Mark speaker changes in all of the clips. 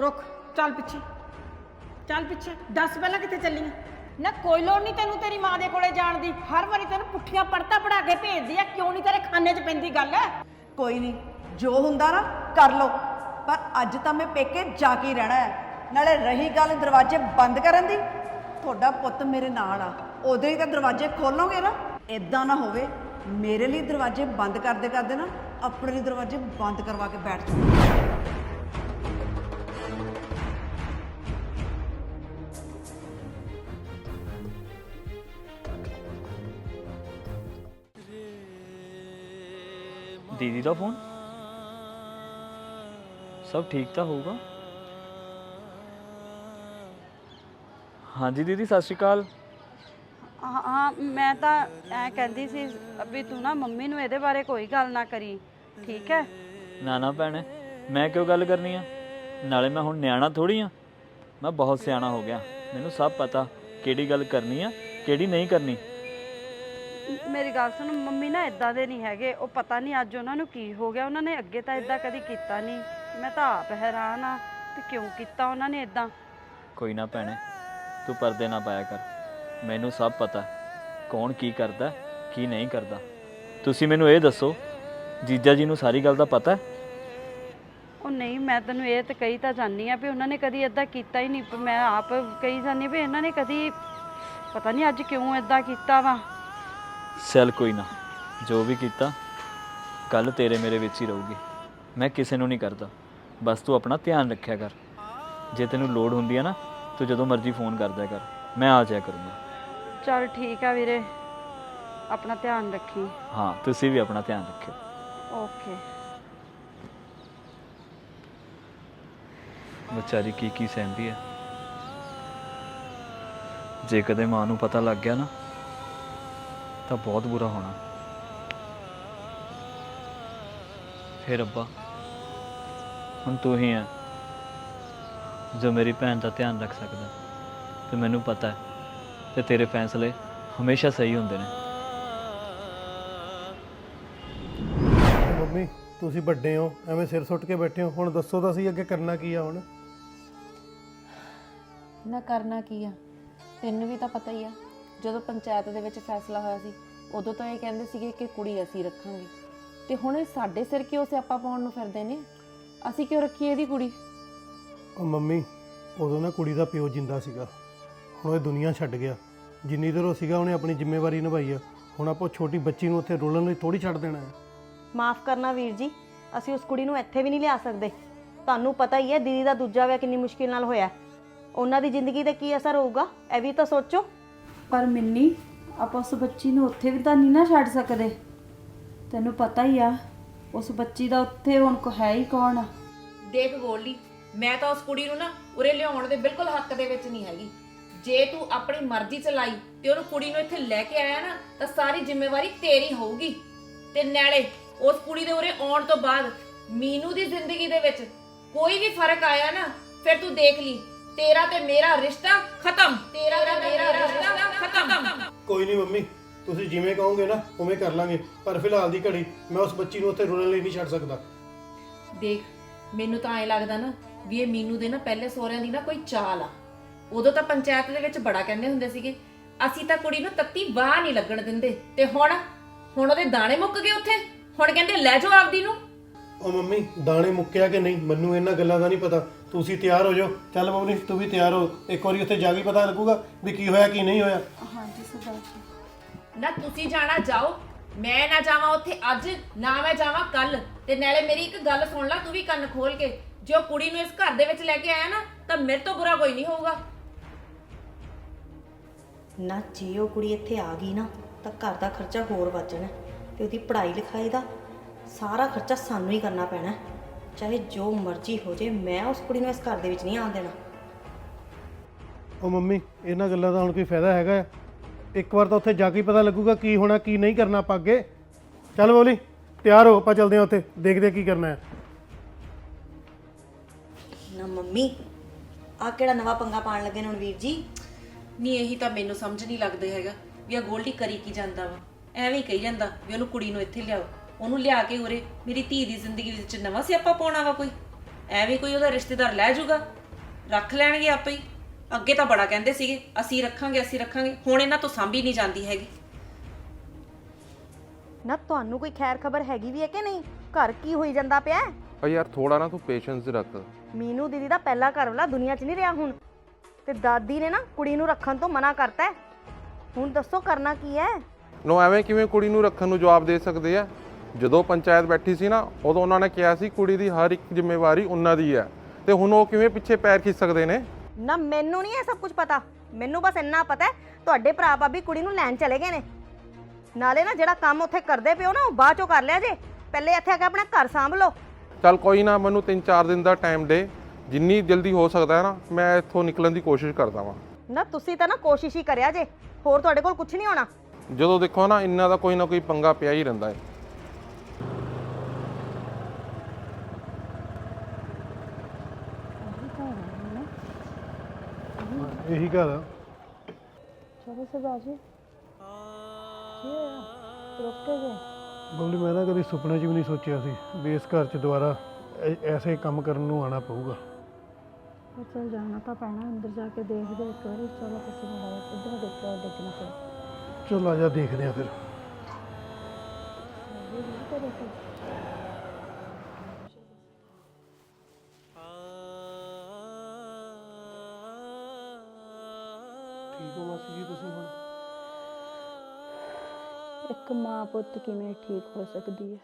Speaker 1: ਰੁਕ, ਚੱਲ ਪਿੱਛੇ। ਚੱਲ ਪਿੱਛੇ, ਦੱਸ ਪਹਿਲਾਂ ਕਿੱਥੇ ਚੱਲੀ ਆਂ? ਨਾ ਕੋਈ ਲੋੜ ਨਹੀਂ ਤੈਨੂੰ ਤੇਰੀ ਮਾਂ ਦੇ ਕੋਲੇ ਜਾਣ ਦੀ। ਹਰ ਵਾਰੀ ਤੈਨੂੰ ਪੁੱਠੀਆਂ ਪੜਤਾ ਪੜਾ ਕੇ ਭੇਜਦੀ ਆ, ਕਿਉਂ ਨਹੀਂ ਤੇਰੇ ਖਾਨੇ 'ਚ ਪੈਂਦੀ ਗੱਲ?
Speaker 2: ਕੋਈ ਨਹੀਂ, ਜੋ ਹੁੰਦਾ ਨਾ, ਕਰ ਲਓ। ਪਰ ਅੱਜ ਤਾਂ ਮੈਂ ਪੇਕੇ ਜਾ ਕੇ ਹੀ ਰਹਿਣਾ ਹੈ। ਨਾਲੇ ਰਹੀ ਗੱਲ ਦਰਵਾਜ਼ੇ ਬੰਦ ਕਰਨ ਦੀ, ਤੁਹਾਡਾ ਪੁੱਤ ਮੇਰੇ ਨਾਲ ਆ। ਉਹਦੇ ਹੀ ਤਾਂ ਦਰਵਾਜ਼ੇ ਖੋਲੋਗੇ ਨਾ। ਇਦਾਂ ਨਾ ਹੋਵੇ, ਮੇਰੇ ਲਈ ਦਰਵਾਜ਼ੇ ਬੰਦ ਕਰਦੇ ਕਰਦੇ ਨਾ। ਆਪਣੇ ਲਈ ਦਰਵਾਜ਼ੇ ਬੰਦ ਕਰਵਾ ਕੇ ਬੈਠ ਜਾਓ
Speaker 3: ਦੀਦੀ ਦਾ ਫੋਨ ਸਭ ਠੀਕ ਤਾਂ ਹੋਊਗਾ ਹਾਂਜੀ ਦੀਦੀ ਸਤਿ ਸ਼੍ਰੀ ਅਕਾਲ
Speaker 4: ਹਾਂ ਹਾਂ, ਮੈਂ ਤਾਂ ਐ ਕਹਿੰਦੀ ਸੀ ਵੀ ਤੂੰ ਨਾ ਮੰਮੀ ਨੂੰ ਇਹਦੇ ਬਾਰੇ ਕੋਈ ਗੱਲ ਨਾ ਕਰੀ ਠੀਕ ਹੈ
Speaker 3: ਨਾ ਨਾ ਭੈਣੇ ਮੈਂ ਕਿਉਂ ਗੱਲ ਕਰਨੀ ਆ ਨਾਲੇ ਮੈਂ ਹੁਣ ਨਿਆਣਾ ਥੋੜੀ ਆ ਮੈਂ ਬਹੁਤ ਸਿਆਣਾ ਹੋ ਗਿਆ ਮੈਨੂੰ ਸਭ ਪਤਾ ਕਿਹੜੀ ਗੱਲ ਕਰਨੀ ਆ ਕਿਹੜੀ ਨਹੀਂ ਕਰਨੀ
Speaker 4: ਮੇਰੀ ਗੱਲ ਸੁਣ ਮੰਮੀ ਨਾ ਇਦਾਂ ਦੇ ਨਹੀਂ ਹੈਗੇ। ਉਹ ਪਤਾ ਨਹੀਂ ਅੱਜ ਉਹਨਾਂ ਨੂੰ ਕੀ ਹੋ ਗਿਆ। ਉਹਨਾਂ ਨੇ ਅੱਗੇ ਤਾਂ ਇਦਾਂ ਕਦੀ ਕੀਤਾ ਨਹੀਂ। ਮੈਂ ਤਾਂ ਆਪ ਹੈਰਾਨ ਆ ਤੇ ਕਿਉਂ ਕੀਤਾ ਉਹਨਾਂ ਨੇ ਇਦਾਂ
Speaker 3: ਕੋਈ ਨਾ ਭੈਣੇ ਤੂੰ ਪਰਦੇ ਨਾ ਪਾਇਆ ਕਰ। ਮੈਨੂੰ ਸਭ ਪਤਾ ਕੌਣ ਕੀ ਕਰਦਾ ਕੀ ਨਹੀਂ ਕਰਦਾ। ਤੁਸੀਂ ਮੈਨੂੰ ਇਹ ਦੱਸੋ ਜੀਜਾ ਜੀ ਨੂੰ ਸਾਰੀ ਗੱਲ ਦਾ ਪਤਾ ਹੈ?
Speaker 4: ਉਹ ਨਹੀਂ ਮੈਂ ਤੈਨੂੰ ਇਹ ਤੇ ਕਹੀ ਤਾਂ ਜਾਨੀ ਆ ਵੀ ਉਹਨਾਂ ਨੇ ਕਦੀ ਇਦਾਂ ਕੀਤਾ ਹੀ ਨਹੀਂ। ਪਰ ਮੈਂ ਆਪ ਕਹੀ ਜਾਨੀ ਵੀ ਇਹਨਾਂ ਨੇ ਕਦੀ ਪਤਾ ਨਹੀਂ ਅੱਜ ਕਿਉਂ ਇਦਾਂ ਕੀਤਾ ਵਾ।
Speaker 3: ਚੱਲ ਕੋਈ ਨਾ। ਜੋ ਵੀ ਕੀਤਾ ਗੱਲ ਤੇਰੇ ਮੇਰੇ ਵਿੱਚ ਹੀ ਰਹੂਗੀ। ਮੈਂ ਕਿਸੇ ਨੂੰ ਨਹੀਂ ਕਰਦਾ। ਬਸ ਤੂੰ ਆਪਣਾ ਧਿਆਨ ਰੱਖਿਆ ਕਰ। ਜੇ ਤੈਨੂੰ ਲੋੜ ਹੁੰਦੀ ਹੈ ਨਾ ਤੂੰ ਜਦੋਂ ਮਰਜ਼ੀ ਫੋਨ ਕਰਦਿਆ ਕਰ। ਮੈਂ ਆ ਜਾਇਆ ਕਰੂੰਗਾ।
Speaker 4: ਚਲ ਠੀਕ ਆ ਵੀਰੇ। ਆਪਣਾ ਧਿਆਨ ਰੱਖੀ।
Speaker 3: ਹਾਂ ਤੁਸੀਂ ਵੀ ਆਪਣਾ ਧਿਆਨ ਰੱਖਿਓ।
Speaker 4: ਓਕੇ।
Speaker 3: ਵਿਚਾਰੀ ਕੀ ਕੀ ਸਹਿੰਦੀ ਹੈ ਜੇ ਕਦੇ ਮਾਂ ਨੂੰ ਪਤਾ ਲੱਗ ਗਿਆ ਨਾ ਤਾਂ ਬਹੁਤ ਬੁਰਾ ਹੋਣਾ। ਫਿਰ ਅੱਬਾ ਹੁਣ ਤੂੰ ਹੀ ਹੈ ਜੋ ਮੇਰੀ ਭੈਣ ਦਾ ਧਿਆਨ ਰੱਖ ਸਕਦਾ। ਤੇ ਮੈਨੂੰ ਪਤਾ ਹੈ ਤੇ ਤੇਰੇ ਫੈਸਲੇ ਹਮੇਸ਼ਾ ਸਹੀ ਹੁੰਦੇ ਨੇ।
Speaker 5: ਮੰਮੀ ਤੁਸੀਂ ਵੱਡੇ ਹੋ ਐਵੇਂ ਸਿਰ ਸੁੱਟ ਕੇ ਬੈਠੇ ਹੋ। ਹੁਣ ਦੱਸੋ ਤਾਂ ਸਹੀ ਅੱਗੇ ਕਰਨਾ ਕੀ ਆ ਹੁਣ?
Speaker 6: ਨਾ ਕਰਨਾ ਕੀ ਆ? ਤੈਨੂੰ ਵੀ ਤਾਂ ਪਤਾ ਹੀ ਆ। ਜਦੋਂ ਪੰਚਾਇਤ ਦੇ ਵਿੱਚ ਫੈਸਲਾ ਹੋਇਆ ਸੀ ਉਦੋਂ ਤਾਂ ਇਹ ਕਹਿੰਦੇ ਸੀਗੇ ਕਿ ਕੁੜੀ ਅਸੀਂ ਰੱਖਾਂਗੇ। ਤੇ ਹੁਣ ਇਹ ਸਾਡੇ ਸਿਰ ਕਿਉਂ ਸਿਆਪਾ ਪਾਉਣ ਨੂੰ ਫਿਰਦੇ ਨੇ? ਅਸੀਂ ਕਿਉਂ ਰੱਖੀ ਇਹਦੀ ਕੁੜੀ?
Speaker 5: ਉਹ ਮੰਮੀ ਉਦੋਂ ਨਾ ਕੁੜੀ ਦਾ ਪਿਓ ਜਿੰਦਾ ਸੀਗਾ। ਹੁਣ ਉਹ ਇਹ ਦੁਨੀਆ ਛੱਡ ਗਿਆ। ਜਿੰਨੀ ਦੇਰ ਉਹ ਸੀਗਾ ਉਹਨੇ ਆਪਣੀ ਜ਼ਿੰਮੇਵਾਰੀ ਨਿਭਾਈ ਆ। ਹੁਣ ਆਪਾਂ ਉਹ ਛੋਟੀ ਬੱਚੀ ਨੂੰ ਉੱਥੇ ਰੋਲਣ ਲਈ ਥੋੜੀ ਛੱਡ ਦੇਣਾ ਹੈ।
Speaker 7: ਮਾਫ ਕਰਨਾ ਵੀਰ ਜੀ ਅਸੀਂ ਉਸ ਕੁੜੀ ਨੂੰ ਇੱਥੇ ਵੀ ਨਹੀਂ ਲਿਆ ਸਕਦੇ। ਤੁਹਾਨੂੰ ਪਤਾ ਹੀ ਹੈ ਦੀਦੀ ਦਾ ਦੂਜਾ ਵਿਆਹ ਕਿੰਨੀ ਮੁਸ਼ਕਿਲ ਨਾਲ ਹੋਇਆ। ਹੈ। ਉਹਨਾਂ ਦੀ ਜ਼ਿੰਦਗੀ ਤੇ ਕੀ ਅਸਰ ਹੋਊਗਾ? ਇਹ ਵੀ ਤਾਂ ਸੋਚੋ।
Speaker 4: ਪਰ ਮਿੰਨੀ, ਆਪਾਂ ਉਸ ਬੱਚੀ ਨੂੰ ਉੱਥੇ ਵੀ ਤਾਂ ਨਹੀਂ ਨਾ ਛੱਡ ਸਕਦੇ। ਤੈਨੂੰ ਪਤਾ ਹੀ ਆ, ਉਸ ਬੱਚੀ ਦਾ ਉੱਥੇ ਹੁਣ ਕੋ ਹੈ ਹੀ ਕੌਣ ਆ?
Speaker 8: ਦੇਖ ਗੋਲੀ ਮੈਂ ਤਾਂ ਉਸ ਕੁੜੀ ਨੂੰ ਨਾ ਉਰੇ ਲਿਆਉਣ ਦੇ ਬਿਲਕੁਲ ਹੱਕ ਦੇ ਵਿੱਚ ਨਹੀਂ ਹੈਗੀ। ਜੇ ਤੂੰ ਆਪਣੀ ਮਰਜ਼ੀ ਚਲਾਈ ਤੇ ਉਹਨੂੰ ਕੁੜੀ ਨੂੰ ਇੱਥੇ ਲੈ ਕੇ ਆਇਆ ਨਾ, ਤਾਂ ਸਾਰੀ ਜ਼ਿੰਮੇਵਾਰੀ ਤੇਰੀ ਹੋਊਗੀ। ਤੇ ਨਾਲੇ ਉਸ ਕੁੜੀ ਦੇ ਉਰੇ ਆਉਣ ਤੋਂ ਬਾਅਦ ਮੀਨੂ ਦੀ ਜ਼ਿੰਦਗੀ ਦੇ ਵਿੱਚ ਕੋਈ ਵੀ ਫ਼ਰਕ ਆਇਆ ਨਾ, ਫਿਰ ਤੂੰ ਦੇਖ ਲਈ। ਤੇਰਾ ਤੇ ਮੇਰਾ ਰਿਸ਼ਤਾ ਖਤਮ। ਤੇਰਾ ਤੇ ਮੇਰਾ ਰਿਸ਼ਤਾ ਖਤਮ।
Speaker 5: ਕੋਈ ਨਹੀਂ ਮੰਮੀ ਤੁਸੀਂ ਜਿਵੇਂ ਕਹੋਗੇ ਨਾ ਉਵੇਂ ਕਰ ਲਾਂਗੇ। ਪਰ ਫਿਲਹਾਲ ਦੀ ਘੜੀ ਮੈਂ ਉਸ ਬੱਚੀ ਨੂੰ ਉੱਥੇ ਰੋਲਣ ਲਈ ਨਹੀਂ ਛੱਡ ਸਕਦਾ।
Speaker 8: ਦੇਖ ਮੈਨੂੰ ਤਾਂ ਐ ਲੱਗਦਾ ਨਾ ਵੀ ਇਹ ਮੀਨੂ ਦੇ ਨਾ ਪਹਿਲੇ ਸਹੁਰਿਆਂ ਦੀ ਨਾ ਕੋਈ ਚਾਲ ਆ। ਉਦੋਂ ਤਾਂ ਪੰਚਾਇਤ ਦੇ ਵਿੱਚ ਬੜਾ ਕਹਿੰਦੇ ਹੁੰਦੇ ਸੀਗੇ ਅਸੀਂ ਤਾਂ ਕੁੜੀ ਨੂੰ ਤੱਤੀ ਵਾਹ ਨਹੀਂ ਲੱਗਣ ਦਿੰਦੇ। ਤੇ ਹੁਣ ਹੁਣ ਉਹਦੇ ਦਾਣੇ ਮੁੱਕ ਗਏ ਉੱਥੇ? ਹੁਣ ਕਹਿੰਦੇ ਲੈ ਜਾਓ ਆਪਦੀ ਨੂੰ।
Speaker 5: ਉਹ ਮੰਮੀ ਦਾਣੇ ਮੁੱਕਿਆ ਕਿ ਨਹੀਂ ਮੈਨੂੰ ਇਹਨਾਂ ਗੱਲਾਂ ਦਾ ਨਹੀਂ ਪਤਾ। ਤੁਸੀਂ ਤਿਆਰ ਹੋ ਜਾਓ। ਚੱਲ ਮੰਮੀ ਤੂੰ ਵੀ ਤਿਆਰ ਹੋ। ਇੱਕ ਵਾਰੀ ਉੱਥੇ ਜਾ ਕੇ ਪਤਾ ਲੱਗੂਗਾ ਵੀ ਕੀ ਹੋਇਆ ਕੀ ਨਹੀਂ ਹੋਇਆ।
Speaker 4: ਹਾਂਜੀ ਸਰਦਾਰ ਜੀ
Speaker 8: ਨਾ ਤੁਸੀਂ ਜਾਣਾ ਜਾਓ ਮੈਂ ਨਾ ਜਾਵਾਂ ਉੱਥੇ ਅੱਜ ਨਾ ਮੈਂ ਜਾਵਾਂ ਕੱਲ ਤੇ ਨਾਲੇ ਮੇਰੀ ਇੱਕ ਗੱਲ ਸੁਣ ਲੈ ਤੂੰ ਵੀ ਕੰਨ ਖੋਲ ਕੇ। ਜੇ ਉਹ ਕੁੜੀ ਨੂੰ ਇਸ ਘਰ ਦੇ ਵਿੱਚ ਲੈ ਕੇ ਆਇਆ ਨਾ ਤਾਂ ਮੇਰੇ ਤੋਂ ਬੁਰਾ ਕੋਈ ਨਹੀਂ ਹੋਊਗਾ।
Speaker 7: ਨਾ ਜੇ ਉਹ ਕੁੜੀ ਇੱਥੇ ਆ ਗਈ ਨਾ ਤਾਂ ਘਰ ਦਾ ਖਰਚਾ ਹੋਰ ਵੱਧ ਜਾਣਾ ਤੇ ਉਹਦੀ ਪੜ੍ਹਾਈ ਲਿਖਾਈ ਦਾ ਸਾਰਾ ਖਰਚਾ ਸਾਨੂੰ ਹੀ ਕਰਨਾ ਪੈਣਾ ਹੈ। ਚਾਹੇ ਜੋ ਮਰਜ਼ੀ ਹੋ ਜੇ ਮੈਂ ਉਸ ਕੁੜੀ ਨੂੰ ਇਸ ਘਰ ਦੇ ਵਿੱਚ ਨਹੀਂ ਆਉਣ ਦੇਣਾ।
Speaker 5: ਉਹ ਮੰਮੀ ਇਹਨਾਂ ਗੱਲਾਂ ਦਾ ਹੁਣ ਕੋਈ ਫਾਇਦਾ ਹੈਗਾ ਆ? ਇੱਕ ਵਾਰ ਤਾਂ ਉੱਥੇ ਜਾ ਕੇ ਹੀ ਪਤਾ ਲੱਗੂਗਾ ਕੀ ਹੋਣਾ ਕੀ ਨਹੀਂ ਕਰਨਾ ਆਪਾਂ ਅੱਗੇ। ਚੱਲ ਬੋਲੀ ਤਿਆਰ ਹੋ ਆਪਾਂ ਚੱਲਦੇ ਹਾਂ ਉੱਥੇ ਦੇਖਦੇ ਹਾਂ ਕੀ ਕਰਨਾ ਹੈ
Speaker 7: ਨਾ ਮੰਮੀ ਆ ਕਿਹੜਾ ਨਵਾਂ ਪੰਗਾ ਪਾਣ ਲੱਗੇ ਨੇ ਹੁਣ ਵੀਰ ਜੀ?
Speaker 8: ਨਹੀਂ ਇਹੀ ਤਾਂ ਮੈਨੂੰ ਸਮਝ ਨਹੀਂ ਲੱਗਦਾ ਹੈਗਾ ਵੀ ਆ ਗੋਲਡੀ ਕਰੀ ਕੀ ਜਾਂਦਾ ਵਾ। ਐਵੇਂ ਹੀ ਕਹੀ ਜਾਂਦਾ ਵੀ ਉਹਨੂੰ ਕੁੜੀ ਨੂੰ ਇੱਥੇ ਲਿਆਓ। ਉਹਨੂੰ ਲਿਆ ਕੇ ਉਰੇ ਮੇਰੀ ਧੀ ਦੀ ਜ਼ਿੰਦਗੀ ਵਿੱਚ ਨਵਾਂ ਸਿਆਪਾ ਪਾਉਣਾ ਵਾ ਕੋਈ। ਐਵੇਂ ਕੋਈ ਉਹਦਾ ਰਿਸ਼ਤੇਦਾਰ ਲੈ ਜਾਊਗਾ। ਰੱਖ ਲੈਣਗੇ ਆਪੇ ਹੀ। ਅੱਗੇ ਤਾਂ ਬੜਾ ਕਹਿੰਦੇ ਸੀਗੇ ਅਸੀਂ ਰੱਖਾਂਗੇ ਅਸੀਂ ਰੱਖਾਂਗੇ। ਹੁਣ ਇਹਨਾਂ ਤੋਂ ਸਾਂਭੀ ਨਹੀਂ ਜਾਂਦੀ ਹੈਗੀ।
Speaker 7: ਨਾ ਤੁਹਾਨੂੰ ਕੋਈ ਖੈਰ ਖਬਰ ਹੈਗੀ ਵੀ ਹੈ ਕਿ ਨਹੀਂ? ਘਰ ਕੀ ਹੋਈ ਜਾਂਦਾ ਪਿਆ? ਹੈ?
Speaker 9: ਆ ਯਾਰ ਥੋੜਾ ਨਾ ਤੂੰ ਪੇਸ਼ੈਂਸ ਰੱਖ।
Speaker 7: ਮੀਨੂ ਦੀਦੀ ਦਾ ਪਹਿਲਾ ਘਰ ਵਾਲਾ ਦੁਨੀਆ 'ਚ ਨਹੀਂ ਰਿਹਾ ਹੁਣ। ਤੇ ਦਾਦੀ ਨੇ ਨਾ ਕੁੜੀ ਨੂੰ ਰੱਖਣ ਤੋਂ ਮਨਾ ਕਰਤਾ ਹੈ। ਹੁਣ ਦੱਸੋ ਕਰਨਾ ਕੀ ਹੈ?
Speaker 9: ਨੋ ਐਵੇਂ ਕਿਵੇਂ ਕੁੜੀ ਨੂੰ ਰੱਖਣ ਨੂੰ ਜਵਾਬ ਦੇ ਸਕਦੇ ਆ? ਜਦੋਂ ਪੰਚਾਇਤ ਬੈਠੀ ਸੀ ਨਾ ਉਦੋਂ ਉਹਨਾਂ ਨੇ ਕਿਹਾ ਸੀ ਕੁੜੀ ਦੀ ਹਰ ਇੱਕ ਜ਼ਿੰਮੇਵਾਰੀ ਉਹਨਾਂ ਦੀ ਹੈ। ਤੇ ਹੁਣ ਉਹ ਕਿਵੇਂ ਪਿੱਛੇ ਪੈਰ ਖਿੱਚ ਸਕਦੇ ਨੇ?
Speaker 7: ਨਾ ਮੈਨੂੰ ਨਹੀਂ ਇਹ ਸਭ ਕੁਝ ਪਤਾ। ਮੈਨੂੰ ਬਸ ਇੰਨਾ ਪਤਾ ਹੈ ਤੁਹਾਡੇ ਭਰਾ ਭਾਬੀ ਕੁੜੀ ਨੂੰ ਲੈਣ ਚਲੇ ਗਏ ਨੇ। ਨਾਲੇ ਨਾ ਜਿਹੜਾ ਕੰਮ ਉੱਥੇ ਕਰਦੇ ਪਿਓ ਨਾ ਉਹ ਬਾਅਦ ਚੋਂ ਕਰ ਲਿਆ ਜੇ। ਪਹਿਲੇ ਇੱਥੇ ਆ ਕੇ ਆਪਣਾ ਘਰ ਸੰਭ ਲਓ
Speaker 9: ਚੱਲ ਕੋਈ ਨਾ ਮੈਨੂੰ 3-4 ਦਿਨ ਦਾ ਟਾਈਮ ਦੇ। ਜਿੰਨੀ ਜਲਦੀ ਹੋ ਸਕਦਾ ਹੈ ਨਾ ਮੈਂ ਇੱਥੋਂ ਨਿਕਲਣ ਦੀ ਕੋਸ਼ਿਸ਼ ਕਰਦਾ ਵਾਂ।
Speaker 7: ਨਾ ਤੁਸੀਂ ਤਾਂ ਨਾ ਕੋਸ਼ਿਸ਼ ਹੀ ਕਰਿਆ ਜੇ। ਹੋਰ ਤੁਹਾਡੇ ਕੋਲ ਕੁਝ ਨਹੀਂ ਹੋਣਾ।
Speaker 9: ਜਦੋਂ ਦੇਖੋ ਨਾ ਇੰਨਾ ਦਾ ਕੋਈ ਨਾ ਕੋਈ ਪੰਗਾ ਪਿਆ ਹੀ ਰਹਿੰਦਾ ਹੈ।
Speaker 5: ਇਹੀ ਘਰ ਆ।
Speaker 6: ਚਲੋ ਸਰਦਾਰ ਜੀ ਕੀ ਹੋਇਆ? ਰੁਕੇ ਗਏ।
Speaker 5: ਬਬਲੀ ਮੈਂ ਕਦੀ ਸੁਪਨੇ 'ਚ ਵੀ ਨਹੀਂ ਸੋਚਿਆ ਸੀ ਵੀ ਇਸ ਘਰ 'ਚ ਦੁਬਾਰਾ ਐ- ਐਸੇ ਕੰਮ ਕਰਨ ਨੂੰ ਆਣਾ ਪਊਗਾ।
Speaker 6: ਉਹ ਚਲ ਜਾਣਾ ਤਾਂ ਪੈਣਾ ਅੰਦਰ ਜਾ ਕੇ ਦੇਖਦੇ ਇੱਕ ਵਾਰੀ। ਚਲੋ ਕਿਸੇ ਨੂੰ ਲਾਇਆ ਇੱਧਰ ਦੇਖੋ ਦੇਖਣਾ ਫਿਰ।
Speaker 5: ਚਲ ਆ ਜਾ ਦੇਖਦੇ ਆ ਫਿਰ। ਠੀਕ
Speaker 6: ਇੱਕ ਮਾਂ ਪੁੱਤ ਕਿਵੇਂ ਠੀਕ ਹੋ ਸਕਦੀ ਹੈ?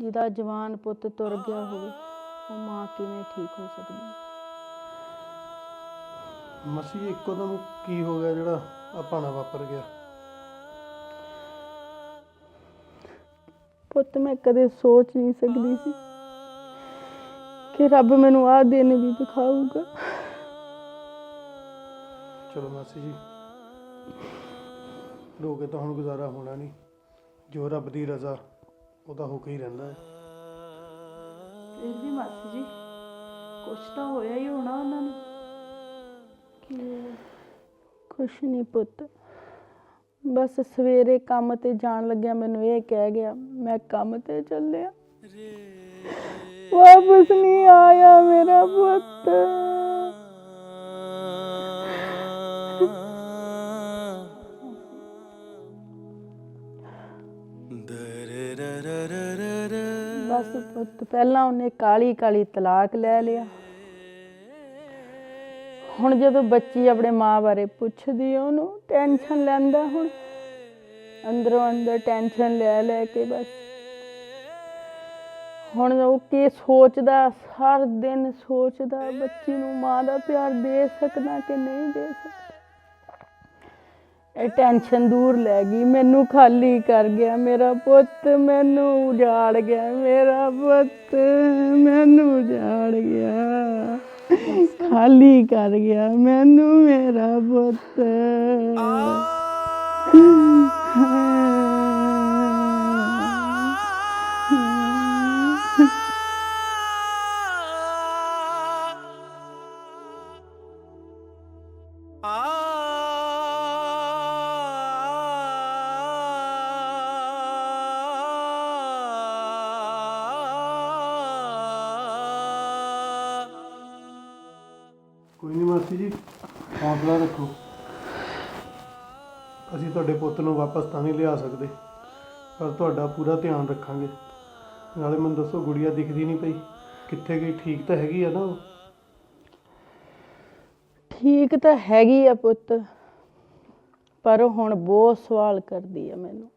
Speaker 6: ਜਿਹਦਾ ਜਵਾਨ ਪੁੱਤ ਤੁਰ ਗਿਆ ਹੋਵੇ ਉਹ ਮਾਂ ਕਿਵੇਂ ਠੀਕ ਹੋ ਸਕਦੀ ਹੈ?
Speaker 5: ਮਾਸੀ ਜੀ ਇੱਕੋ ਦਮ ਕੀ ਹੋ ਗਿਆ ਜਿਹੜਾ ਆਪਾਂ ਵਾਪਰ ਗਿਆ?
Speaker 6: ਪੁੱਤ ਮੈਂ ਕਦੇ ਸੋਚ ਨਹੀਂ ਸਕਦੀ ਸੀ ਕਿ ਰੱਬ ਮੈਨੂੰ ਆਹ ਦਿਨ ਵੀ ਦਿਖਾਊਗਾ।
Speaker 5: ਚਲੋ ਮਾਸੀ ਜੀ। ਰੋ ਕੇ ਤਾਂ ਹੁਣ ਗੁਜ਼ਾਰਾ ਹੋਣਾ ਨਹੀਂ। ਜੋ ਰੱਬ ਦੀ ਰਜ਼ਾ ਉਹਦਾ ਹੋ ਕੇ ਹੀ ਰਹਿੰਦਾ ਹੈ।
Speaker 6: ਫਿਰ ਵੀ ਮਾਸੀ ਜੀ ਕੁਛ ਤਾਂ ਹੋਇਆ ਹੀ ਹੋਣਾ ਉਹਨਾਂ ਨੂੰ। ਕੀ ਕੁਛ ਨਹੀਂ ਪੁੱਤ। ਬਸ ਸਵੇਰੇ ਕੰਮ ਤੇ ਜਾਣ ਲੱਗਿਆ ਮੈਨੂੰ ਇਹ ਕਹਿ ਗਿਆ ਮੈਂ ਕੰਮ ਤੇ ਚੱਲਿਆ। ਵਾਪਸ ਨਹੀਂ ਆਇਆ ਮੇਰਾ ਪੁੱਤ। ਬਸ ਪੁੱਤ, ਪਹਿਲਾਂ ਉਹਨੇ ਕਾਲੀ ਕਾਲੀ ਤਲਾਕ ਲੈ ਲਿਆ। ਹੁਣ ਜਦੋਂ ਬੱਚੀ ਆਪਣੇ ਮਾਂ ਬਾਰੇ ਪੁੱਛਦੀ ਆ, ਉਹਨੂੰ ਟੈਨਸ਼ਨ ਲੈਂਦਾ ਹੁਣ। ਅੰਦਰੋਂ ਅੰਦਰ ਟੈਨਸ਼ਨ ਲੈ ਲੈ ਕੇ ਬਸ। ਹੁਣ ਉਹ ਕੀ ਸੋਚਦਾ, ਹਰ ਦਿਨ ਸੋਚਦਾ, ਬੱਚੀ ਨੂੰ ਮਾਂ ਦਾ ਪਿਆਰ ਦੇ ਸਕਦਾ ਕਿ ਨਹੀਂ ਦੇ ਸਕਦਾ। ਇਹ ਟੈਨਸ਼ਨ ਦੂਰ ਲੈ ਗਈ ਮੈਨੂੰ ਖਾਲੀ ਕਰ ਗਿਆ ਮੇਰਾ ਪੁੱਤ ਮੈਨੂੰ ਉਜਾੜ ਗਿਆ ਮੇਰਾ ਪੁੱਤ ਮੈਨੂੰ ਉਜਾੜ ਗਿਆ। ਖਾਲੀ ਕਰ ਗਿਆ ਮੈਨੂੰ ਮੇਰਾ ਪੁੱਤ।
Speaker 5: ਕੋਈ ਵਾਪਸ ਤਾਂ ਨਹੀਂ ਲਿਆ ਸਕਦੇ। ਪਰ ਤੁਹਾਡਾ ਪੂਰਾ ਧਿਆਨ ਰੱਖਾਂਗੇ। ਨਾਲੇ ਮੈਨੂੰ ਦੱਸੋ ਗੁੜੀਆ ਦਿਖਦੀ ਨਹੀਂ ਪਈ। ਕਿੱਥੇ ਗਈ? ਠੀਕ ਤਾਂ ਹੈਗੀ ਆ ਨਾ ਉਹ?
Speaker 6: ਠੀਕ ਤਾਂ ਹੈਗੀ ਆ ਪੁੱਤ ਪਰ ਉਹ ਹੁਣ ਬਹੁਤ ਸਵਾਲ ਕਰਦੀ ਆ ਮੈਨੂੰ।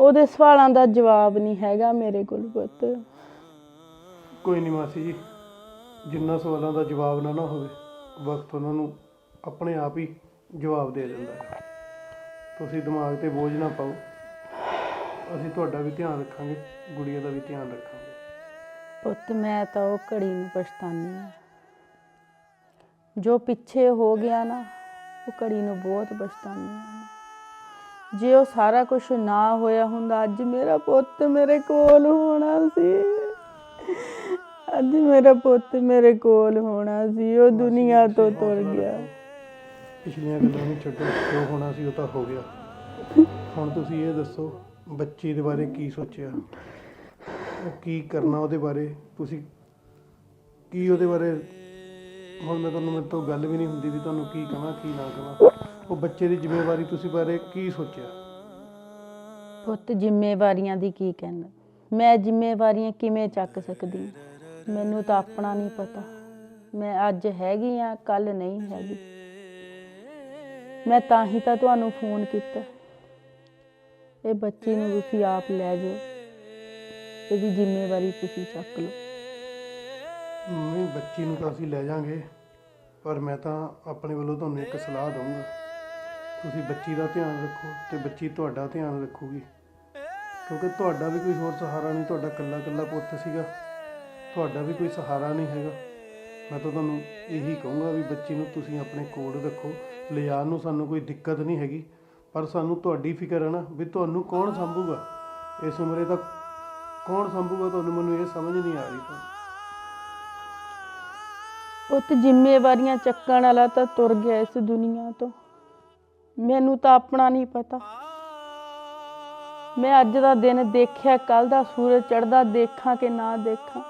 Speaker 6: ਉਹਦੇ ਸਵਾਲਾਂ ਦਾ ਜਵਾਬ ਨਹੀਂ ਹੈਗਾ ਮੇਰੇ ਕੋਲ ਪੁੱਤ।
Speaker 5: ਕੋਈ ਨਹੀਂ ਮਾਸੀ ਜੀ ਜਿੰਨਾ ਸਵਾਲਾਂ ਦਾ ਜਵਾਬ ਨਾ ਨਾ ਹੋਵੇ ਵਕਤ ਉਹਨਾਂ ਨੂੰ ਆਪਣੇ ਆਪ ਹੀ ਜਵਾਬ ਦੇ ਦਿੰਦਾ। ਹੈ ਤੁਸੀਂ ਦਿਮਾਗ ਤੇ ਬੋਝ ਨਾ ਪਾਓ। ਅਸੀਂ ਤੁਹਾਡਾ ਵੀ ਧਿਆਨ ਰੱਖਾਂਗੇ ਗੁੜੀਆ ਦਾ ਵੀ ਧਿਆਨ ਰੱਖਾਂਗੇ।
Speaker 6: ਪੁੱਤ ਮੈਂ ਤਾਂ ਉਹ ਘੜੀ ਨੂੰ ਪਛਤਾਨੀ ਆ। ਜੋ ਪਿੱਛੇ ਹੋ ਗਿਆ ਨਾ ਉਹ ਘੜੀ ਨੂੰ ਬਹੁਤ ਪਛਤਾਨੀ ਆ ਜੇ ਉਹ ਸਾਰਾ ਕੁਝ ਨਾ ਹੋਇਆ ਹੁੰਦਾ ਅੱਜ ਮੇਰਾ ਪੁੱਤ ਮੇਰੇ ਕੋਲ ਹੋਣਾ ਸੀ। ਅੱਜ ਮੇਰਾ ਪੁੱਤ ਮੇਰੇ ਕੋਲ ਹੋਣਾ ਸੀ ਉਹ ਦੁਨੀਆ ਤੋਂ ਤੁਰ ਗਿਆ।
Speaker 5: ਪਿਛਲੀਆਂ ਗੱਲਾਂ ਨੂੰ ਛੱਡੋ, ਜੋ ਹੋਣਾ ਸੀ ਉਹ ਤਾਂ ਹੋ ਗਿਆ। ਹੁਣ ਤੁਸੀਂ ਇਹ ਦੱਸੋ, ਬੱਚੀ ਦੇ ਬਾਰੇ ਕੀ ਸੋਚਿਆ? ਉਹ ਕੀ ਕਰਨਾ ਉਹਦੇ ਬਾਰੇ? ਤੁਸੀਂ ਕੀ ਉਹਦੇ ਬਾਰੇ? ਹੁਣ ਮੈਂ ਤੁਹਾਨੂੰ, ਮੇਰੇ ਤੋਂ ਗੱਲ ਵੀ ਨਹੀਂ ਹੁੰਦੀ ਵੀ ਤੁਹਾਨੂੰ ਕੀ ਕਹਾਂ ਕੀ ਨਾ ਕਹਾਂ ਉਹ ਬੱਚੇ ਦੀ ਜ਼ਿੰਮੇਵਾਰੀ ਤੁਸੀਂ ਬਾਰੇ ਕੀ ਸੋਚਿਆ?
Speaker 6: ਪੁੱਤ, ਜ਼ਿੰਮੇਵਾਰੀਆਂ ਦੀ ਕੀ ਕਹਿਣਾ? ਮੈਂ ਜ਼ਿੰਮੇਵਾਰੀਆਂ ਕਿਵੇਂ ਚੱਕ ਸਕਦੀ? ਮੈਨੂੰ ਤਾਂ ਆਪਣਾ ਨਹੀਂ ਪਤਾ। ਮੈਂ ਅੱਜ ਹੈਗੀ ਆ ਕੱਲ ਨਹੀਂ ਹੈਗੀ। ਮੈਂ ਤਾਂ ਹੀ ਤਾਂ ਤੁਹਾਨੂੰ ਫੋਨ ਕੀਤਾ। ਇਹ ਬੱਚੀ ਨੂੰ ਤੁਸੀਂ ਆਪ ਲੈ ਜਾਓ। ਇਹਦੀ ਜ਼ਿੰਮੇਵਾਰੀ ਤੁਸੀਂ ਚੱਕ ਲਓ।
Speaker 5: ਮੰਮੀ, ਬੱਚੀ ਨੂੰ ਤਾਂ ਅਸੀਂ ਲੈ ਜਾਾਂਗੇ ਪਰ ਮੈਂ ਤਾਂ ਆਪਣੇ ਵੱਲੋਂ ਤੁਹਾਨੂੰ ਇੱਕ ਸਲਾਹ ਦਊਂਗਾ। ਤੁਸੀਂ ਬੱਚੀ ਦਾ ਧਿਆਨ ਰੱਖੋ ਤੇ ਬੱਚੀ ਤੁਹਾਡਾ ਧਿਆਨ ਰੱਖੂਗੀ। ਕਿਉਂਕਿ ਤੁਹਾਡਾ ਵੀ ਕੋਈ ਹੋਰ ਸਹਾਰਾ ਨਹੀਂ, ਤੁਹਾਡਾ ਇਕੱਲਾ ਇਕੱਲਾ ਪੁੱਤ ਸੀਗਾ। ਤੁਹਾਡਾ ਵੀ ਕੋਈ ਸਹਾਰਾ ਨਹੀਂ ਹੈਗਾ। ਮੈਂ ਤਾਂ ਤੁਹਾਨੂੰ ਇਹੀ ਕਹੂੰਗਾ ਵੀ ਬੱਚੀ ਨੂੰ ਤੁਸੀਂ ਆਪਣੇ ਕੋਲ ਰੱਖੋ। ਲਿਜਾਣ ਨੂੰ ਸਾਨੂੰ ਕੋਈ ਦਿੱਕਤ ਨਹੀਂ ਹੈਗੀ, ਪਰ ਸਾਨੂੰ ਤੁਹਾਡੀ ਫਿਕਰ ਹੈ ਨਾ ਵੀ ਤੁਹਾਨੂੰ ਕੌਣ ਸੰਭੂਗਾ? ਇਸ ਉਮਰੇ ਤਾਂ ਕੌਣ ਸੰਭੂਗਾ ਤੁਹਾਨੂੰ ਮੈਨੂੰ ਇਹ ਸਮਝ ਨਹੀਂ ਆ ਰਹੀ ਤਾਂ।
Speaker 6: ਪੁੱਤ, ਜ਼ਿੰਮੇਵਾਰੀਆਂ ਚੱਕਣ ਵਾਲਾ ਤਾਂ ਤੁਰ ਗਿਆ ਇਸ ਦੁਨੀਆ ਤੋਂ। ਮੈਨੂੰ ਤਾਂ ਆਪਣਾ ਨਹੀਂ ਪਤਾ। ਮੈਂ ਅੱਜ ਦਾ ਦਿਨ ਦੇਖਿਆ ਕੱਲ ਦਾ ਸੂਰਜ ਚੜਦਾ ਦੇਖਾਂ ਕਿ ਨਾ ਦੇਖਾਂ।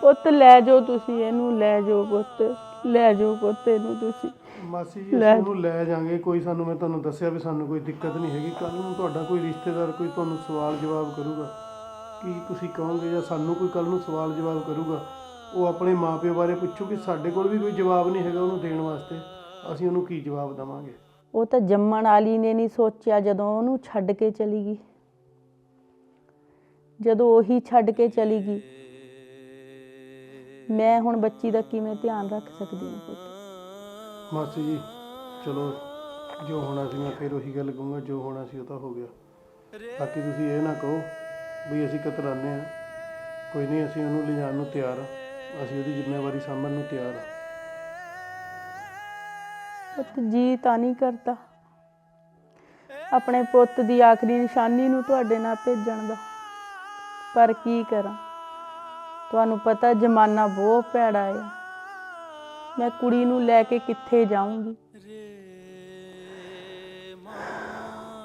Speaker 6: ਪੁੱਤ, ਲੈ ਜਾਓ ਤੁਸੀਂ ਇਹਨੂੰ, ਲੈ ਜਾਓ ਪੁੱਤ। ਲੈ ਜਾਓ ਪੁੱਤ ਇਹਨੂੰ ਤੁਸੀਂ।
Speaker 5: ਮਾਸੀ ਜੀ
Speaker 6: ਲੈ-
Speaker 5: ਉਹਨੂੰ ਲੈ ਜਾਾਂਗੇ। ਕੋਈ ਸਾਨੂੰ ਮੈਂ ਤੁਹਾਨੂੰ ਦੱਸਿਆ ਵੀ ਸਾਨੂੰ ਕੋਈ ਦਿੱਕਤ ਨਹੀਂ ਹੈਗੀ। ਕੱਲ ਨੂੰ ਤੁਹਾਡਾ ਕੋਈ ਰਿਸ਼ਤੇਦਾਰ ਕੋਈ ਤੁਹਾਨੂੰ ਸਵਾਲ ਜਵਾਬ ਕਰੂਗਾ। ਕੀ ਤੁਸੀਂ ਕਹੋਗੇ ਜਾਂ ਸਾਨੂੰ ਕੋਈ ਕੱਲ ਨੂੰ ਸਵਾਲ ਜਵਾਬ ਕਰੂਗਾ? ਉਹ ਆਪਣੇ ਮਾਪਿਓ ਬਾਰੇ ਪੁੱਛੂ ਕਿ ਸਾਡੇ ਕੋਲ ਵੀ ਕੋਈ ਜਵਾਬ ਨਹੀਂ ਹੈਗਾ ਉਹਨੂੰ ਦੇਣ ਵਾਸਤੇ। ਅਸੀਂ ਉਹਨੂੰ ਕੀ ਜਵਾਬ ਦੇਵਾਂਗੇ?
Speaker 6: ਉਹ ਤਾਂ ਜੰਮਣ ਵਾਲੀ ਨੇ ਨਹੀਂ ਸੋਚਿਆ ਜਦੋਂ ਉਹਨੂੰ ਛੱਡ ਕੇ ਚਲੀ ਗਈ। ਜਦੋਂ ਉਹੀ ਛੱਡ ਕੇ ਚਲੀ ਗਈ। ਮੈਂ ਹੁਣ ਬੱਚੀ ਦਾ ਕਿਵੇਂ ਧਿਆਨ ਰੱਖ ਸਕਦੀ ਹਾਂ ਪੁੱਤ?
Speaker 5: ਮਾਸੀ ਜੀ ਚਲੋ ਜੋ ਹੋਣਾ ਸੀ ਮੈਂ ਫਿਰ ਉਹੀ ਗੱਲ ਕਹੂੰਗਾ ਜੋ ਹੋਣਾ ਸੀ ਉਹ ਤਾਂ ਹੋ ਗਿਆ। ਬਾਕੀ ਤੁਸੀਂ ਇਹ ਨਾ ਕਹੋ ਵੀ ਅਸੀਂ ਕਤਰਾਨੇ ਆ ਕੋਈ ਨਹੀਂ ਅਸੀਂ ਉਹਨੂੰ ਲਿਜਾਣ ਨੂੰ ਤਿਆਰ ਆ ਅਸੀਂ ਉਹਦੀ ਜ਼ਿੰਮੇਵਾਰੀ ਸਾਂਭਣ ਨੂੰ ਤਿਆਰ ਆ
Speaker 6: ਪੁੱਤ ਜੀ ਤਾਂ ਨਹੀਂ ਕਰਦਾ। ਆਪਣੇ ਪੁੱਤ ਦੀ ਆਖਰੀ ਨਿਸ਼ਾਨੀ ਨੂੰ ਤੁਹਾਡੇ ਨਾਲ ਭੇਜਣ ਦਾ। ਪਰ ਕੀ ਕਰਾਂ? ਤੁਹਾਨੂੰ ਪਤਾ ਜ਼ਮਾਨਾ ਬਹੁਤ ਭੈੜਾ ਹੈ ਮੈਂ ਕੁੜੀ ਨੂੰ ਲੈ ਕੇ ਕਿੱਥੇ ਜਾਊਂਗੀ?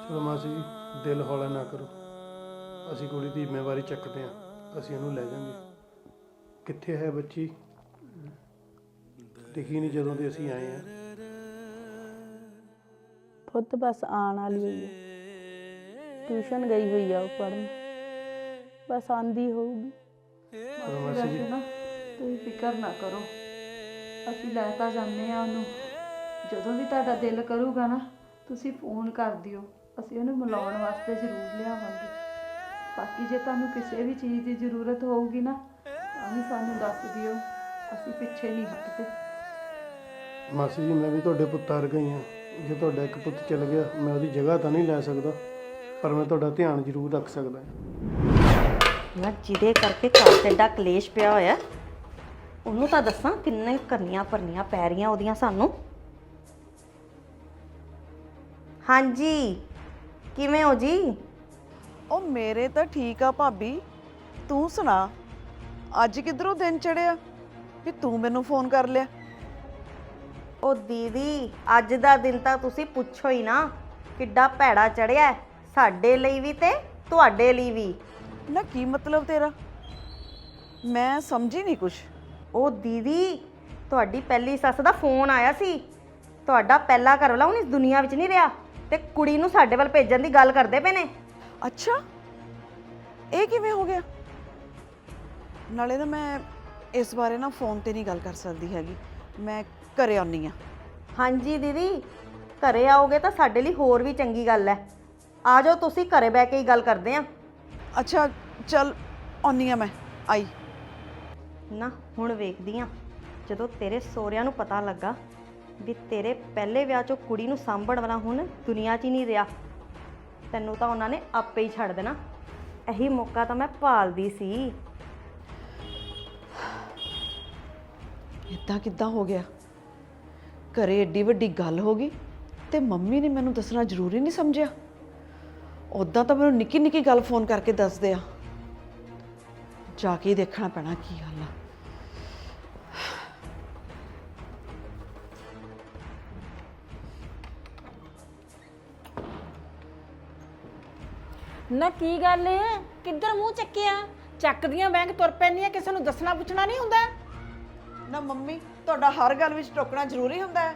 Speaker 5: ਚਲੋ ਮਾਸੀ ਜੀ ਦਿਲ ਹੌਲਾ ਨਾ ਕਰੋ। ਅਸੀਂ ਕੁੜੀ ਦੀ ਜ਼ਿੰਮੇਵਾਰੀ ਚੱਕਦੇ ਆ ਅਸੀਂ ਉਹਨੂੰ ਲੈ ਜਾਵਾਂਗੇ ਕਿੱਥੇ ਹੈ ਬੱਚੀ? ਦਿਖੀ ਨਹੀਂ ਜਦੋਂ ਦੇ ਅਸੀਂ ਆਏ ਆ
Speaker 6: ਪੁੱਤ ਬਸ ਆਉਣ ਵਾਲੀ ਹੋਈ ਹੈ ਟਿਊਸ਼ਨ ਗਈ ਹੋਈ ਆ ਉਹ ਪੜ੍ਹਨ। ਬਸ ਆਂਦੀ ਹੋਊਗੀ।
Speaker 5: ਚਲੋ ਮਾਸੀ ਜੀ
Speaker 4: ਨਾ। ਤੁਸੀਂ ਫਿਕਰ ਨਾ ਕਰੋ। ਅਸੀਂ ਲੈ ਤਾਂ ਜਾਂਦੇ ਆ ਉਹਨੂੰ। ਜਦੋਂ ਵੀ ਤੁਹਾਡਾ ਦਿਲ ਕਰੂਗਾ ਨਾ ਤੁਸੀਂ ਫੋਨ ਕਰ ਦਿਓ। ਅਸੀਂ ਉਹਨੂੰ ਮਿਲਾਉਣ ਵਾਸਤੇ ਜ਼ਰੂਰ ਲਿਆਵਾਂਗੇ। ਬਾਕੀ ਜੇ ਤੁਹਾਨੂੰ ਕਿਸੇ ਵੀ ਚੀਜ਼ ਦੀ ਜ਼ਰੂਰਤ ਹੋਊਗੀ ਨਾ ਤਾਂ ਵੀ ਸਾਨੂੰ ਦੱਸ ਦਿਓ। ਅਸੀਂ ਪਿੱਛੇ ਨਹੀਂ ਹਟਦੇ।
Speaker 5: ਮਾਸੀ ਜੀ ਮੈਂ ਵੀ ਤੁਹਾਡੇ ਪੁੱਤਾਂ ਵਰਗਾ ਹੀ ਆ ਜੇ ਤੁਹਾਡਾ ਇੱਕ ਪੁੱਤ ਚਲ ਗਿਆ ਮੈਂ ਉਹਦੀ ਜਗ੍ਹਾ ਤਾਂ ਨਹੀਂ ਲੈ ਸਕਦਾ ਪਰ ਮੈਂ ਤੁਹਾਡਾ ਧਿਆਨ ਜ਼ਰੂਰ ਰੱਖ ਸਕਦਾ। ਹਾਂ
Speaker 7: ਨਾ ਜਿਹਦੇ ਕਰਕੇ ਘਰ ਤੇ ਏਡਾ ਕਲੇਸ਼ ਪਿਆ ਹੋਇਆ। ਉਹਨੂੰ ਤਾਂ ਦੱਸਾਂ ਕਿੰਨੇ ਕਰਨੀਆਂ ਭਰਨੀਆਂ ਪੈ ਰਹੀਆਂ ਉਹਦੀਆਂ ਸਾਨੂੰ। ਹਾਂਜੀ ਕਿਵੇਂ ਹੋ ਜੀ?
Speaker 2: ਉਹ ਮੇਰੇ ਤਾਂ ਠੀਕ ਆ ਭਾਬੀ। ਤੂੰ ਸੁਣਾ ਅੱਜ ਕਿਧਰੋਂ ਦਿਨ ਚੜਿਆ ਵੀ ਤੂੰ ਮੈਨੂੰ ਫੋਨ ਕਰ ਲਿਆ।
Speaker 7: ਉਹ ਦੀਦੀ ਅੱਜ ਦਾ ਦਿਨ ਤਾਂ ਤੁਸੀਂ ਪੁੱਛੋ ਹੀ ਨਾ ਕਿੱਡਾ ਭੈੜਾ ਚੜਿਆ ਹੈ, ਸਾਡੇ ਲਈ ਵੀ ਤੇ ਤੁਹਾਡੇ ਲਈ ਵੀ।
Speaker 2: ਨਾ ਕੀ ਮਤਲਬ ਤੇਰਾ? ਮੈਂ ਸਮਝੀ ਨਹੀਂ ਕੁਛ।
Speaker 7: ਉਹ ਦੀਦੀ ਤੁਹਾਡੀ ਪਹਿਲੀ ਸੱਸ ਦਾ ਫੋਨ ਆਇਆ ਸੀ। ਤੁਹਾਡਾ ਪਹਿਲਾ ਘਰ ਵਾਲਾ ਹੁਣ ਇਸ ਦੁਨੀਆ ਵਿੱਚ ਨਹੀਂ ਰਿਹਾ ਤੇ ਕੁੜੀ ਨੂੰ ਸਾਡੇ ਵੱਲ ਭੇਜਣ ਦੀ ਗੱਲ ਕਰਦੇ ਪਏ ਨੇ।
Speaker 2: ਅੱਛਾ ਇਹ ਕਿਵੇਂ ਹੋ ਗਿਆ? ਨਾਲੇ ਤਾਂ ਮੈਂ ਇਸ ਬਾਰੇ ਨਾ ਫੋਨ ਤੇ ਨਹੀਂ ਗੱਲ ਕਰ ਸਕਦੀ ਹੈਗੀ। ਮੈਂ ਘਰੇ ਆਉਣੀ ਆ
Speaker 7: ਹਾਂਜੀ ਦੀਦੀ ਘਰੇ ਆਓਗੇ ਤਾਂ ਸਾਡੇ ਲਈ ਹੋਰ ਵੀ ਚੰਗੀ ਗੱਲ ਹੈ। ਆ ਜਾਓ ਤੁਸੀਂ ਘਰੇ ਬਹਿ ਕੇ ਹੀ ਗੱਲ ਕਰਦੇ ਆ
Speaker 2: ਅੱਛਾ ਚੱਲ ਆਉਣੀ ਆ ਮੈਂ। ਆਈ।
Speaker 7: ਨਾ ਹੁਣ ਵੇਖਦੀ ਆ ਜਦੋਂ ਤੇਰੇ ਸੋਹਰਿਆਂ ਨੂੰ ਪਤਾ ਲੱਗਾ ਵੀ ਤੇਰੇ ਪਹਿਲੇ ਵਿਆਹ ਚੋਂ ਕੁੜੀ ਨੂੰ ਸਾਂਭਣ ਵਾਲਾ ਹੁਣ ਦੁਨੀਆ 'ਚ ਹੀ ਨਹੀਂ ਰਿਹਾ ਤੈਨੂੰ ਤਾਂ ਉਹਨਾਂ ਨੇ ਆਪੇ ਹੀ ਛੱਡ ਦੇਣਾ। ਇਹੀ ਮੌਕਾ ਤਾਂ ਮੈਂ ਭਾਲਦੀ ਸੀ।
Speaker 2: ਇਦਾਂ ਕਿੱਦਾਂ ਹੋ ਗਿਆ? ਘਰੇ ਏਡੀ ਵੱਡੀ ਗੱਲ ਹੋ ਗਈ ਤੇ ਮੰਮੀ ਨੇ ਮੈਨੂੰ ਦੱਸਣਾ ਜ਼ਰੂਰੀ ਨਹੀਂ ਸਮਝਿਆ। ਉਦਾਂ ਤਾਂ ਮੈਨੂੰ ਨਿੱਕੀ ਨਿੱਕੀ ਗੱਲ ਫੋਨ ਕਰਕੇ ਦੱਸਦੇ ਆ। ਜਾ ਕੇ ਹੀ ਦੇਖਣਾ ਪੈਣਾ ਕੀ ਗੱਲ ਆ।
Speaker 1: ਨਾ ਕੀ ਗੱਲ ਏ? ਕਿੱਧਰ ਮੂੰਹ ਚੱਕਿਆ? ਚੱਕਦੀਆਂ ਬੈਂਕ ਤੁਰ ਪੈਂਦੀਆਂ ਕਿਸੇ ਨੂੰ ਦੱਸਣਾ ਪੁੱਛਣਾ ਨਹੀਂ ਹੁੰਦਾ?
Speaker 2: ਨਾ ਮੰਮੀ ਤੁਹਾਡਾ ਹਰ ਗੱਲ ਵਿੱਚ ਟੋਕਣਾ ਜ਼ਰੂਰੀ ਹੁੰਦਾ ਹੈ।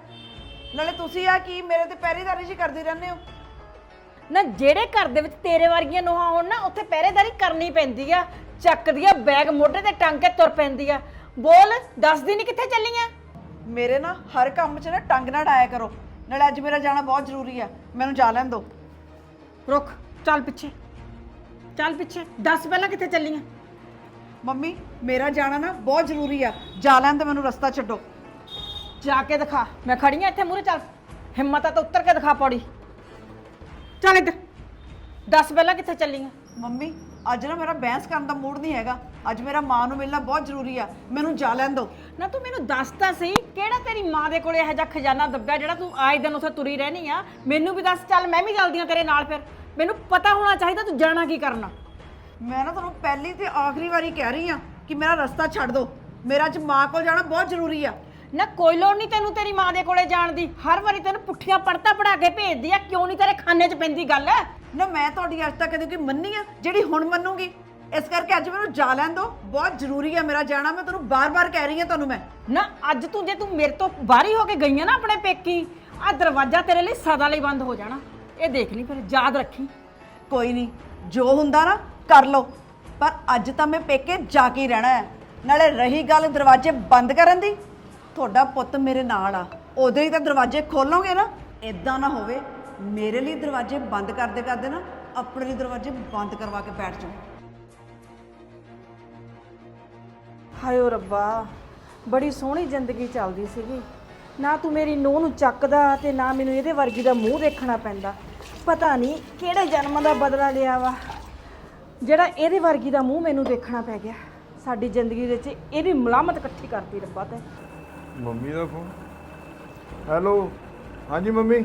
Speaker 2: ਨਾਲੇ ਤੁਸੀਂ ਆ ਕੀ ਮੇਰੇ ਤੇ ਪਹਿਰੇਦਾਰੀ ਜੀ ਕਰਦੇ ਰਹਿੰਦੇ ਹੋ?
Speaker 1: ਨਾ ਜਿਹੜੇ ਘਰ ਦੇ ਵਿੱਚ ਤੇਰੇ ਵਰਗੀਆਂ ਨੋਹਾਂ ਹੋਣ ਨਾ ਉੱਥੇ ਪਹਿਰੇਦਾਰੀ ਕਰਨੀ ਪੈਂਦੀ ਆ। ਚੱਕਦੀ ਆ ਬੈਗ ਮੋਢੇ ਤੇ ਟੰਗ ਕੇ ਤੁਰ ਪੈਂਦੀ ਆ। ਬੋਲ ਦੱਸਦੀ ਨਹੀਂ ਕਿੱਥੇ ਚੱਲੀਆਂ
Speaker 2: ਮੇਰੇ ਨਾ ਹਰ ਕੰਮ 'ਚ ਨਾ ਟੰਗ ਨਾ ਡਾਇਆ ਕਰੋ। ਨਾਲੇ ਅੱਜ ਮੇਰਾ ਜਾਣਾ ਬਹੁਤ ਜ਼ਰੂਰੀ ਆ। ਮੈਨੂੰ ਜਾ ਲੈਣ ਦਿਓ
Speaker 1: ਰੁਕ ਚੱਲ ਪਿੱਛੇ। ਚੱਲ ਪਿੱਛੇ। ਦੱਸ ਪਹਿਲਾਂ ਕਿੱਥੇ ਚੱਲੀਆਂ
Speaker 2: ਮੰਮੀ ਮੇਰਾ ਜਾਣਾ ਨਾ ਬਹੁਤ ਜ਼ਰੂਰੀ ਆ। ਜਾ ਲੈਣ ਤੇ ਮੈਨੂੰ ਰਸਤਾ ਛੱਡੋ।
Speaker 1: ਜਾ ਕੇ ਦਿਖਾ। ਮੈਂ ਖੜੀ ਆ ਇੱਥੇ ਮੂਰੇ ਚੱਲ। ਹਿੰਮਤ ਆ ਤਾਂ ਉੱਤਰ ਕੇ ਦਿਖਾ ਪੌੜੀ। ਚੱਲ ਇੱਧਰ। ਦੱਸ ਪਹਿਲਾਂ ਕਿੱਥੇ ਚੱਲੀਆਂ
Speaker 2: ਮੰਮੀ ਅੱਜ ਨਾ ਮੇਰਾ ਬਹਿਸ ਕਰਨ ਦਾ ਮੂਡ ਨਹੀਂ ਹੈਗਾ। ਅੱਜ ਮੇਰਾ ਮਾਂ ਨੂੰ ਮਿਲਣਾ ਬਹੁਤ ਜ਼ਰੂਰੀ ਆ। ਮੈਨੂੰ ਜਾ ਲੈਣ ਦਿਓ।
Speaker 1: ਨਾ ਤੂੰ ਮੈਨੂੰ ਦੱਸ ਤਾਂ ਸਹੀ ਕਿਹੜਾ ਤੇਰੀ ਮਾਂ ਦੇ ਕੋਲੇ ਇਹੋ ਜਿਹਾ ਖਜ਼ਾਨਾ ਦੱਬਿਆ ਜਿਹੜਾ ਤੂੰ ਆਏ ਦਿਨ ਉੱਥੇ ਤੁਰੀ ਰਹਿਣੀ ਆ? ਮੈਨੂੰ ਵੀ ਦੱਸ ਚੱਲ ਮੈਂ ਵੀ ਚੱਲਦੀ ਆ ਤੇਰੇ ਨਾਲ ਫਿਰ। ਮੈਨੂੰ ਪਤਾ ਹੋਣਾ ਚਾਹੀਦਾ ਤੂੰ ਜਾਣਾ ਕੀ ਕਰਨਾ।
Speaker 2: ਮੈਂ ਨਾ ਤੁਹਾਨੂੰ ਪਹਿਲੀ ਤੇ ਆਖਰੀ ਵਾਰੀ ਕਹਿ ਰਹੀ ਆ ਕਿ ਮੇਰਾ ਰਸਤਾ ਛੱਡ ਦਿਓ। ਮੇਰਾ ਅੱਜ ਮਾਂ ਕੋਲ ਜਾਣਾ ਬਹੁਤ ਜ਼ਰੂਰੀ ਆ।
Speaker 1: ਨਾ ਕੋਈ ਲੋੜ ਨਹੀਂ ਤੈਨੂੰ ਤੇਰੀ ਮਾਂ ਦੇ ਕੋਲੇ ਜਾਣ ਦੀ। ਹਰ ਵਾਰੀ ਤੈਨੂੰ ਪੁੱਠੀਆਂ ਪੜਤਾ ਪੜਾ ਕੇ ਭੇਜਦੀ ਆ ਕਿਉਂ ਨਹੀਂ ਤੇਰੇ ਖਾਨੇ 'ਚ ਪੈਂਦੀ ਗੱਲ?
Speaker 2: ਨਾ ਮੈਂ ਤੁਹਾਡੀ ਅੱਜ ਤੱਕ ਕਦੇ ਕੋਈ ਮੰਨੀ ਆ ਜਿਹੜੀ ਹੁਣ ਮੰਨੂਗੀ? ਇਸ ਕਰਕੇ ਅੱਜ ਮੈਨੂੰ ਜਾ ਲੈਣ ਦਿਓ। ਬਹੁਤ ਜ਼ਰੂਰੀ ਆ ਮੇਰਾ ਜਾਣਾ ਮੈਂ ਤੁਹਾਨੂੰ ਬਾਰ-ਬਾਰ ਕਹਿ ਰਹੀ ਆ ਤੁਹਾਨੂੰ ਮੈਂ।
Speaker 1: ਨਾ ਅੱਜ ਤੂੰ ਜੇ ਤੂੰ ਮੇਰੇ ਤੋਂ ਬਾਹਰੀ ਹੋ ਕੇ ਗਈਆਂ ਨਾ ਆਪਣੇ ਪੇਕੀ ਆ ਦਰਵਾਜ਼ਾ ਤੇਰੇ ਲਈ ਸਦਾ ਲਈ ਬੰਦ ਹੋ ਜਾਣਾ। ਇਹ ਦੇਖ ਲਈ ਫਿਰ ਯਾਦ ਰੱਖੀ।
Speaker 2: ਕੋਈ ਨਹੀਂ ਜੋ ਹੁੰਦਾ ਨਾ ਕਰ ਲਓ। ਪਰ ਅੱਜ ਤਾਂ ਮੈਂ ਪੇਕੇ ਜਾ ਕੇ ਹੀ ਰਹਿਣਾ ਹੈ। ਨਾਲੇ ਰਹੀ ਗੱਲ ਦਰਵਾਜ਼ੇ ਬੰਦ ਕਰਨ ਦੀ। ਤੁਹਾਡਾ ਪੁੱਤ ਮੇਰੇ ਨਾਲ ਆ। ਉਹਦੇ ਹੀ ਤਾਂ ਦਰਵਾਜ਼ੇ ਖੋਲੋਗੇ ਨਾ। ਇਦਾਂ ਨਾ ਹੋਵੇ, ਮੇਰੇ ਲਈ ਦਰਵਾਜ਼ੇ ਬੰਦ ਕਰਦੇ ਕਰਦੇ ਨਾ ਆਪਣੇ ਲਈ ਦਰਵਾਜ਼ੇ ਬੰਦ ਕਰਵਾ ਕੇ ਬੈਠ ਜਾਓ।
Speaker 1: ਹਾਇਓ ਰੱਬਾ, ਬੜੀ ਸੋਹਣੀ ਜ਼ਿੰਦਗੀ ਚੱਲਦੀ ਸੀਗੀ। ਨਾ ਤੂੰ ਮੇਰੀ ਨੂੰਹ ਨੂੰ ਚੱਕਦਾ ਤੇ ਨਾ ਮੈਨੂੰ ਇਹਦੇ ਵਰਗੀ ਦਾ ਮੂੰਹ ਦੇਖਣਾ ਪੈਂਦਾ। ਪਤਾ ਨਹੀਂ ਕਿਹੜੇ ਜਨਮ ਦਾ ਬਦਲਾ ਲਿਆ ਵਾ। ਜਿਹੜਾ ਇਹਦੇ ਵਰਗੀ ਦਾ ਮੂੰਹ ਮੈਨੂੰ ਦੇਖਣਾ ਪੈ ਗਿਆ। ਸਾਡੀ ਜ਼ਿੰਦਗੀ ਵਿੱਚ ਇਹਦੀ ਮਲਾਮਤ ਇਕੱਠੀ ਕਰਤੀ ਰੱਬਾ ਤੇ।
Speaker 10: ਮੰਮੀ ਦਾ ਫੋਨ। ਹੈਲੋ ਹਾਂਜੀ ਮੰਮੀ।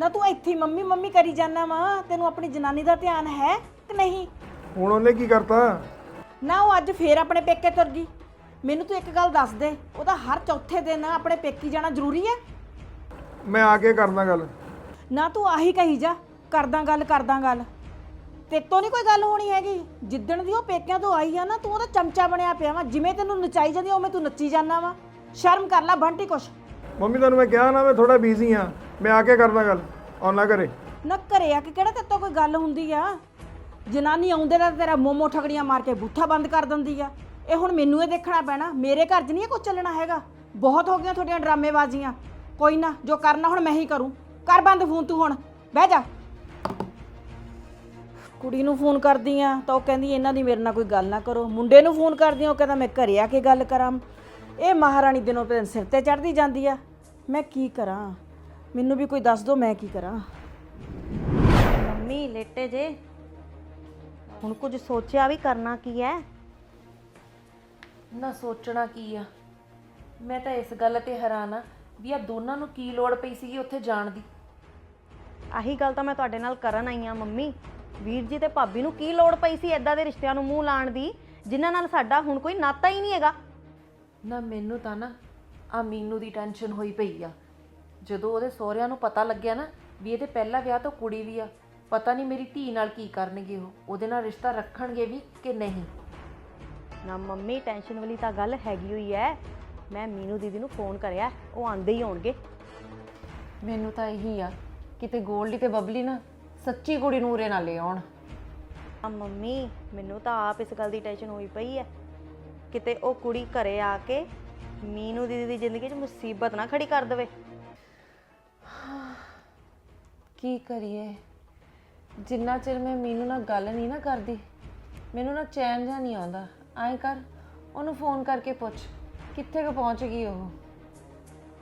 Speaker 1: ਨਾ ਤੂੰ ਇੱਥੇ ਹੀ ਮੰਮੀ ਮੰਮੀ ਕਰੀ ਜਾਂਦਾ ਵਾ। ਤੈਨੂੰ ਆਪਣੀ ਜਨਾਨੀ ਦਾ ਧਿਆਨ ਹੈ ਕਿ ਨਹੀਂ?
Speaker 10: ਹੁਣ ਉਹਨੇ ਕੀ ਕਰਤਾ?
Speaker 1: ਨਾ ਉਹ ਅੱਜ ਫੇਰ ਆਪਣੇ ਪੇਕੇ ਤੁਰ ਗਈ। ਮੈਨੂੰ ਤੂੰ ਇੱਕ ਗੱਲ ਦੱਸ ਦੇ ਉਹਦਾ ਹਰ ਚੌਥੇ ਦਿਨ ਆਪਣੇ ਪੇਕੀ ਜਾਣਾ ਜ਼ਰੂਰੀ ਹੈ?
Speaker 10: ਮੈਂ ਆ ਕੇ ਕਰਦਾ ਗੱਲ।
Speaker 1: ਨਾ ਤੂੰ ਆਹੀ ਕਹੀ ਜਾ ਕਰਦਾ ਗੱਲ ਕਰਦਾ ਗੱਲ। ਤੇਤੋਂ ਨਹੀਂ ਕੋਈ ਗੱਲ ਹੋਣੀ ਹੈਗੀ। ਜਿੱਦਣ ਦੀ ਉਹ ਪੇਕਿਆਂ ਤੋਂ ਆਈ ਆ ਨਾ ਤੂੰ ਉਹਦਾ ਚਮਚਾ ਬਣਿਆ ਪਿਆ ਵਾ। ਜਿਵੇਂ ਤੈਨੂੰ ਨਚਾਈ ਜਾਂਦੀ ਉਵੇਂ ਤੂੰ ਨੱਚੀ ਜਾਂਦਾ ਵਾ। ਸ਼ਰਮ ਕਰ ਲੈ ਬੰਟੀ ਕੁਛ।
Speaker 10: ਮੰਮੀ ਤੁਹਾਨੂੰ ਮੈਂ ਕਿਹਾ ਨਾ ਮੈਂ ਥੋੜਾ ਬਿਜ਼ੀ ਆ ਮੈਂ ਆ ਕੇ ਕਰਦਾ ਗੱਲ। ਆਉਣਾ ਘਰੇ
Speaker 1: ਨਾ ਘਰੇ ਆ ਕੇ ਕਿਹੜਾ ਤੇਤੋਂ ਕੋਈ ਗੱਲ ਹੁੰਦੀ ਆ? ਜਨਾਨੀ ਆਉਂਦੇ ਦਾ ਤੇਰਾ ਮੋਮੋ ਠਗੜੀਆਂ ਮਾਰ ਕੇ ਬੂਥਾ ਬੰਦ ਕਰ ਦਿੰਦੀ ਆ। ਇਹ ਹੁਣ ਮੈਨੂੰ ਇਹ ਦੇਖਣਾ ਪੈਣਾ। ਮੇਰੇ ਘਰ 'ਚ ਨਹੀਂ ਇਹ ਕੁਝ ਚੱਲਣਾ ਹੈਗਾ। ਬਹੁਤ ਹੋ ਗਈਆਂ ਤੁਹਾਡੀਆਂ ਡਰਾਮੇਬਾਜ਼ੀਆਂ। ਕੋਈ ਨਾ ਜੋ ਕਰਨਾ ਹੁਣ ਮੈਂ ਹੀ ਕਰੂੰ। ਕਰ ਬੰਦ ਫੋਨ ਤੂੰ ਹੁਣ। ਬਹਿ ਜਾ। ਕੁੜੀ ਨੂੰ ਫੋਨ ਕਰਦੀ ਆ ਤਾਂ ਉਹ ਕਹਿੰਦੀ ਇਹਨਾਂ ਦੀ ਮੇਰੇ ਨਾਲ ਕੋਈ ਗੱਲ ਨਾ ਕਰੋ। ਮੁੰਡੇ ਨੂੰ ਫੋਨ ਕਰਦੀ ਆ ਉਹ ਕਹਿੰਦਾ ਮੈਂ ਘਰੇ ਆ ਕੇ ਗੱਲ ਕਰਾਂ। ਇਹ ਮਹਾਰਾਣੀ ਦਿਨੋਂ ਦਿਨ ਸਿਰ ਤੇ ਚੜਦੀ ਜਾਂਦੀ ਆ। ਮੈਂ ਕੀ ਕਰਾਂ? ਮੈਨੂੰ ਵੀ ਕੋਈ ਦੱਸ ਦਿਓ ਮੈਂ ਕੀ ਕਰਾਂ?
Speaker 7: ਮੰਮੀ ਲੇਟੇ ਜੇ। ਹੁਣ ਕੁਝ ਸੋਚਿਆ ਵੀ ਕਰਨਾ ਕੀ ਹੈ
Speaker 6: ਨਾ ਸੋਚਣਾ ਕੀ ਆ? ਮੈਂ ਤਾਂ ਇਸ ਗੱਲ ਤੇ ਹੈਰਾਨ ਆ ਵੀ ਆ ਦੋਨਾਂ ਨੂੰ ਕੀ ਲੋੜ ਪਈ ਸੀਗੀ ਉੱਥੇ ਜਾਣ ਦੀ।
Speaker 7: ਆਹੀ ਗੱਲ ਤਾਂ ਮੈਂ ਤੁਹਾਡੇ ਨਾਲ ਕਰਨ ਆਈ ਆ ਮੰਮੀ। ਵੀਰ ਜੀ ਤੇ ਭਾਬੀ ਨੂੰ ਕੀ ਲੋੜ ਪਈ ਸੀ ਐਦਾਂ ਦੇ ਰਿਸ਼ਤਿਆਂ ਨੂੰ ਮੂੰਹ ਲਾਣ ਦੀ ਜਿਨ੍ਹਾਂ ਨਾਲ ਸਾਡਾ ਹੁਣ ਕੋਈ ਨਾਤਾ ਹੀ ਨਹੀਂ ਹੈਗਾ?
Speaker 6: ਨਾ ਮੈਨੂੰ ਤਾਂ ਨਾ ਆ ਮੀਨੂ ਦੀ ਟੈਨਸ਼ਨ ਹੋਈ ਪਈ ਆ। ਜਦੋਂ ਉਹਦੇ ਸਹੁਰਿਆਂ ਨੂੰ ਪਤਾ ਲੱਗਿਆ ਨਾ ਵੀ ਇਹਦੇ ਪਹਿਲਾ ਵਿਆਹ ਤੋਂ ਕੁੜੀ ਵੀ ਆ ਪਤਾ ਨਹੀਂ ਮੇਰੀ ਧੀ ਨਾਲ ਕੀ ਕਰਨਗੇ ਉਹ ਉਹਦੇ ਨਾਲ ਰਿਸ਼ਤਾ ਰੱਖਣਗੇ ਵੀ ਕਿ ਨਹੀਂ।
Speaker 7: ਨਾ ਮੰਮੀ ਟੈਨਸ਼ਨ ਵਾਲੀ ਤਾਂ ਗੱਲ ਹੈਗੀ ਹੋਈ ਐ। ਮੈਂ ਮੀਨੂ ਦੀਦੀ ਨੂੰ ਫੋਨ ਕਰਿਆ ਉਹ ਆਂਦੇ ਹੀ ਹੋਣਗੇ
Speaker 6: ਮੈਨੂੰ ਤਾਂ ਇਹੀ ਆ ਕਿਤੇ ਗੋਲਡੀ ਤੇ ਬਬਲੀ ਨਾ ਸੱਚੀ ਕੁੜੀ ਨੂੰ ਉਰੇ ਨਾ ਲੈ ਆਉਣ
Speaker 7: ਆ ਮੰਮੀ ਮੈਨੂੰ ਤਾਂ ਆਪ ਇਸ ਗੱਲ ਦੀ ਟੈਨਸ਼ਨ ਹੋਈ ਪਈ ਐ। ਕਿਤੇ ਉਹ ਕੁੜੀ ਘਰੇ ਆ ਕੇ ਮੀਨੂ ਦੀਦੀ ਦੀ ਜ਼ਿੰਦਗੀ 'ਚ ਮੁਸੀਬਤ ਨਾ ਖੜੀ ਕਰ ਦੇਵੇ।
Speaker 6: ਕੀ ਕਰੀਏ? ਜਿੰਨਾ ਚਿਰ ਮੈਂ ਮੀਨੂ ਨਾਲ ਗੱਲ ਨਹੀਂ ਨਾ ਕਰਦੀ ਮੈਨੂੰ ਨਾ ਚੈਨ ਜਾਂ ਨਹੀਂ ਆਉਂਦਾ। ਐਂ ਕਰ ਉਹਨੂੰ ਫੋਨ ਕਰਕੇ ਪੁੱਛ ਕਿੱਥੇ ਕੁ ਪਹੁੰਚ ਗਈ ਉਹ?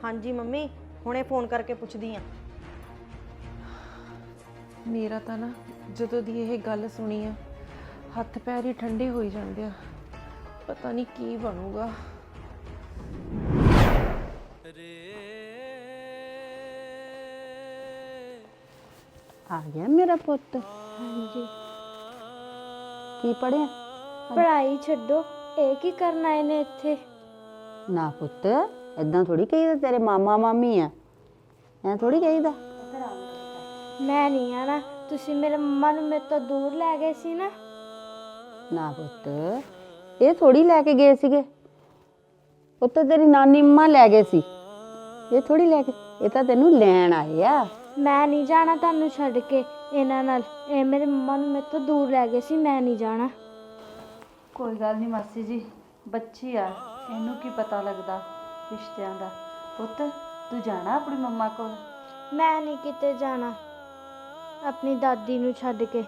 Speaker 7: ਹਾਂਜੀ ਮੰਮੀ ਹੁਣੇ ਫੋਨ ਕਰਕੇ ਪੁੱਛਦੀ ਆ।
Speaker 6: ਮੇਰਾ ਤਾਂ ਨਾ ਜਦੋਂ ਦੀ ਇਹ ਗੱਲ ਸੁਣੀ ਆ ਹੱਥ ਪੈਰ ਹੀ ਠੰਡੇ ਹੋਈ ਜਾਂਦੇ ਆ। ਪਤਾ ਨਹੀਂ ਕੀ ਬਣੂਗਾ।
Speaker 11: ਆ ਗਿਆ ਮੇਰਾ ਪੁੱਤ। ਹਾਂਜੀ। ਕੀ ਪੜਿਆ
Speaker 12: ਪੜ੍ਹਾਈ ਛੱਡੋ ਇਹ ਕੀ ਕਰਨਾ ਇਹਨੇ ਇੱਥੇ?
Speaker 11: ਨਾ ਪੁੱਤ ਐਦਾਂ ਥੋੜੀ ਕਹੀਦਾ ਤੇਰੇ ਮਾਮਾ ਮਾਮੀ ਆ। ਐ ਥੋੜੀ ਕਹੀਦਾ।
Speaker 12: ਮੈਂ ਨਹੀਂ ਆਣਾ ਤੁਸੀਂ ਮੇਰੇ ਮੰਮਾ ਨੂੰ ਮੇਰੇ ਤੋਂ ਦੂਰ ਲੈ ਗਏ ਸੀ ਨਾ।
Speaker 11: ਨਾ ਪੁੱਤ ਇਹ ਥੋੜੀ ਲੈ ਕੇ ਗਏ ਸੀਗੇ। ਉਹ ਤਾਂ ਤੇਰੀ ਨਾਨੀ ਮੰਮਾ ਲੈ ਗਏ ਸੀ। ਇਹ ਥੋੜੀ ਲੈ ਕੇ ਇਹ ਤਾਂ ਤੈਨੂੰ ਲੈਣ ਆਏ ਆ।
Speaker 12: ਮੈਂ ਨਹੀਂ ਜਾਣਾ ਤੁਹਾਨੂੰ ਛੱਡ ਕੇ ਇਹਨਾਂ ਨਾਲ। ਇਹ ਮੇਰੇ ਮੰਮਾ ਨੂੰ ਮੇਰੇ ਤੋਂ ਦੂਰ ਲੈ ਗਏ ਸੀ ਮੈਂ ਨਹੀਂ ਜਾਣਾ।
Speaker 4: ਕੋਈ ਗੱਲ ਨਹੀਂ ਮਾਸੀ ਜੀ ਬੱਚੀ ਆ ਇਹਨੂੰ ਕੀ ਪਤਾ ਲੱਗਦਾ ਰਿਸ਼ਤਿਆਂ ਦਾ। ਪੁੱਤ ਤੂੰ ਜਾਣਾ ਆਪਣੀ ਮੰਮਾ ਕੋਲ?
Speaker 12: ਮੈਂ ਨਹੀਂ ਕਿਤੇ ਜਾਣਾ। ਆਪਣੀ ਦਾਦੀ ਨੂੰ ਛੱਡ ਕੇ।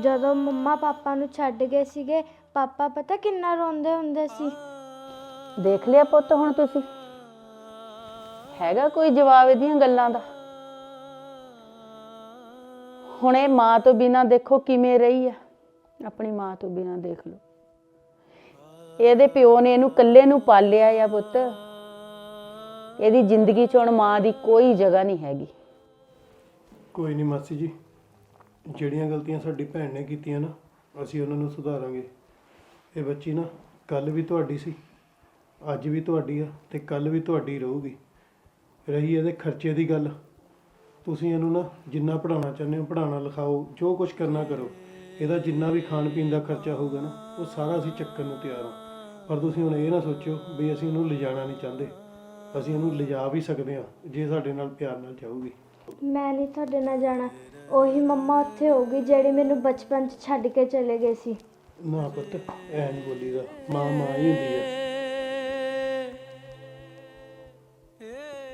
Speaker 12: ਜਦੋਂ ਮੰਮਾ ਪਾਪਾ ਨੂੰ ਛੱਡ ਗਏ ਸੀਗੇ ਪਾਪਾ ਪਤਾ ਕਿੰਨਾ ਰੋਂਦੇ ਹੁੰਦੇ ਸੀ?
Speaker 11: ਦੇਖ ਲਿਆ ਪੁੱਤ ਹੁਣ ਤੁਸੀਂ। ਹੈਗਾ ਕੋਈ ਜਵਾਬ ਇਹਦੀਆਂ ਗੱਲਾਂ ਦਾ? ਹੁਣ ਇਹ ਮਾਂ ਤੋਂ ਬਿਨਾ ਦੇਖੋ ਕਿਵੇਂ ਰਹੀ ਆ? ਆਪਣੀ ਮਾਂ ਤੋਂ ਬਿਨਾ ਦੇਖ ਲਓ। ਇਹਦੇ ਪਿਓ ਨੇ ਇਹਨੂੰ ਇਕੱਲੇ ਨੂੰ ਪਾਲਿਆ ਆ ਪੁੱਤ। ਇਹਦੀ ਜ਼ਿੰਦਗੀ 'ਚ ਹੁਣ ਮਾਂ ਦੀ ਕੋਈ ਜਗ੍ਹਾ ਨਹੀਂ ਹੈਗੀ।
Speaker 5: ਕੋਈ ਨਹੀਂ ਮਾਸੀ ਜੀ ਜਿਹੜੀਆਂ ਗਲਤੀਆਂ ਸਾਡੀ ਭੈਣ ਨੇ ਕੀਤੀਆਂ ਨਾ ਅਸੀਂ ਉਹਨਾਂ ਨੂੰ ਸੁਧਾਰਾਂਗੇ। ਇਹ ਬੱਚੀ ਨਾ ਕੱਲ ਵੀ ਤੁਹਾਡੀ ਸੀ, ਅੱਜ ਵੀ ਤੁਹਾਡੀ ਆ ਤੇ ਕੱਲ ਵੀ ਤੁਹਾਡੀ ਰਹੂਗੀ। ਰਹੀ ਇਹਦੇ ਖਰਚੇ ਦੀ ਗੱਲ। ਤੁਸੀਂ ਇਹਨੂੰ ਨਾ ਜਿੰਨਾ ਪੜਾਉਣਾ ਚਾਹੁੰਦੇ ਹੋ ਪੜਾਉਣਾ ਲਿਖਾਓ, ਜੋ ਕੁਝ ਕਰਨਾ ਕਰੋ। ਇਹਦਾ ਜਿੰਨਾ ਵੀ ਖਾਣ ਪੀਣ ਦਾ ਖਰਚਾ ਹੋਊਗਾ ਨਾ, ਉਹ ਸਾਰਾ ਅਸੀਂ ਚੱਕਣ ਨੂੰ ਤਿਆਰ ਹਾਂ। ਪਰ ਤੁਸੀਂ ਹੁਣ ਇਹ ਨਾ ਸੋਚਿਓ ਵੀ ਅਸੀਂ ਇਹਨੂੰ ਲਿਜਾਣਾ ਨਹੀਂ ਚਾਹੁੰਦੇ। ਅਸੀਂ ਇਹਨੂੰ ਲਿਜਾ ਵੀ ਸਕਦੇ ਹਾਂ, ਜੇ ਸਾਡੇ ਨਾਲ ਪਿਆਰ ਨਾਲ ਜਾਊਗੀ।
Speaker 12: ਮੈਂ ਨਹੀਂ ਤੁਹਾਡੇ ਨਾਲ ਜਾਣਾ। ਉਹੀ ਮੰਮਾ ਉੱਥੇ ਹੋਊਗੀ ਜਿਹੜੀ ਮੈਨੂੰ ਬਚਪਨ 'ਚ ਛੱਡ ਕੇ ਚਲੇ ਗਏ ਸੀ।
Speaker 5: ਨਾ ਪੁੱਤ ਐ ਨਹੀਂ ਬੋਲੀਦਾ ਮਾਂ ਮਾਂ ਹੀ ਹੁੰਦੀ ਹੈ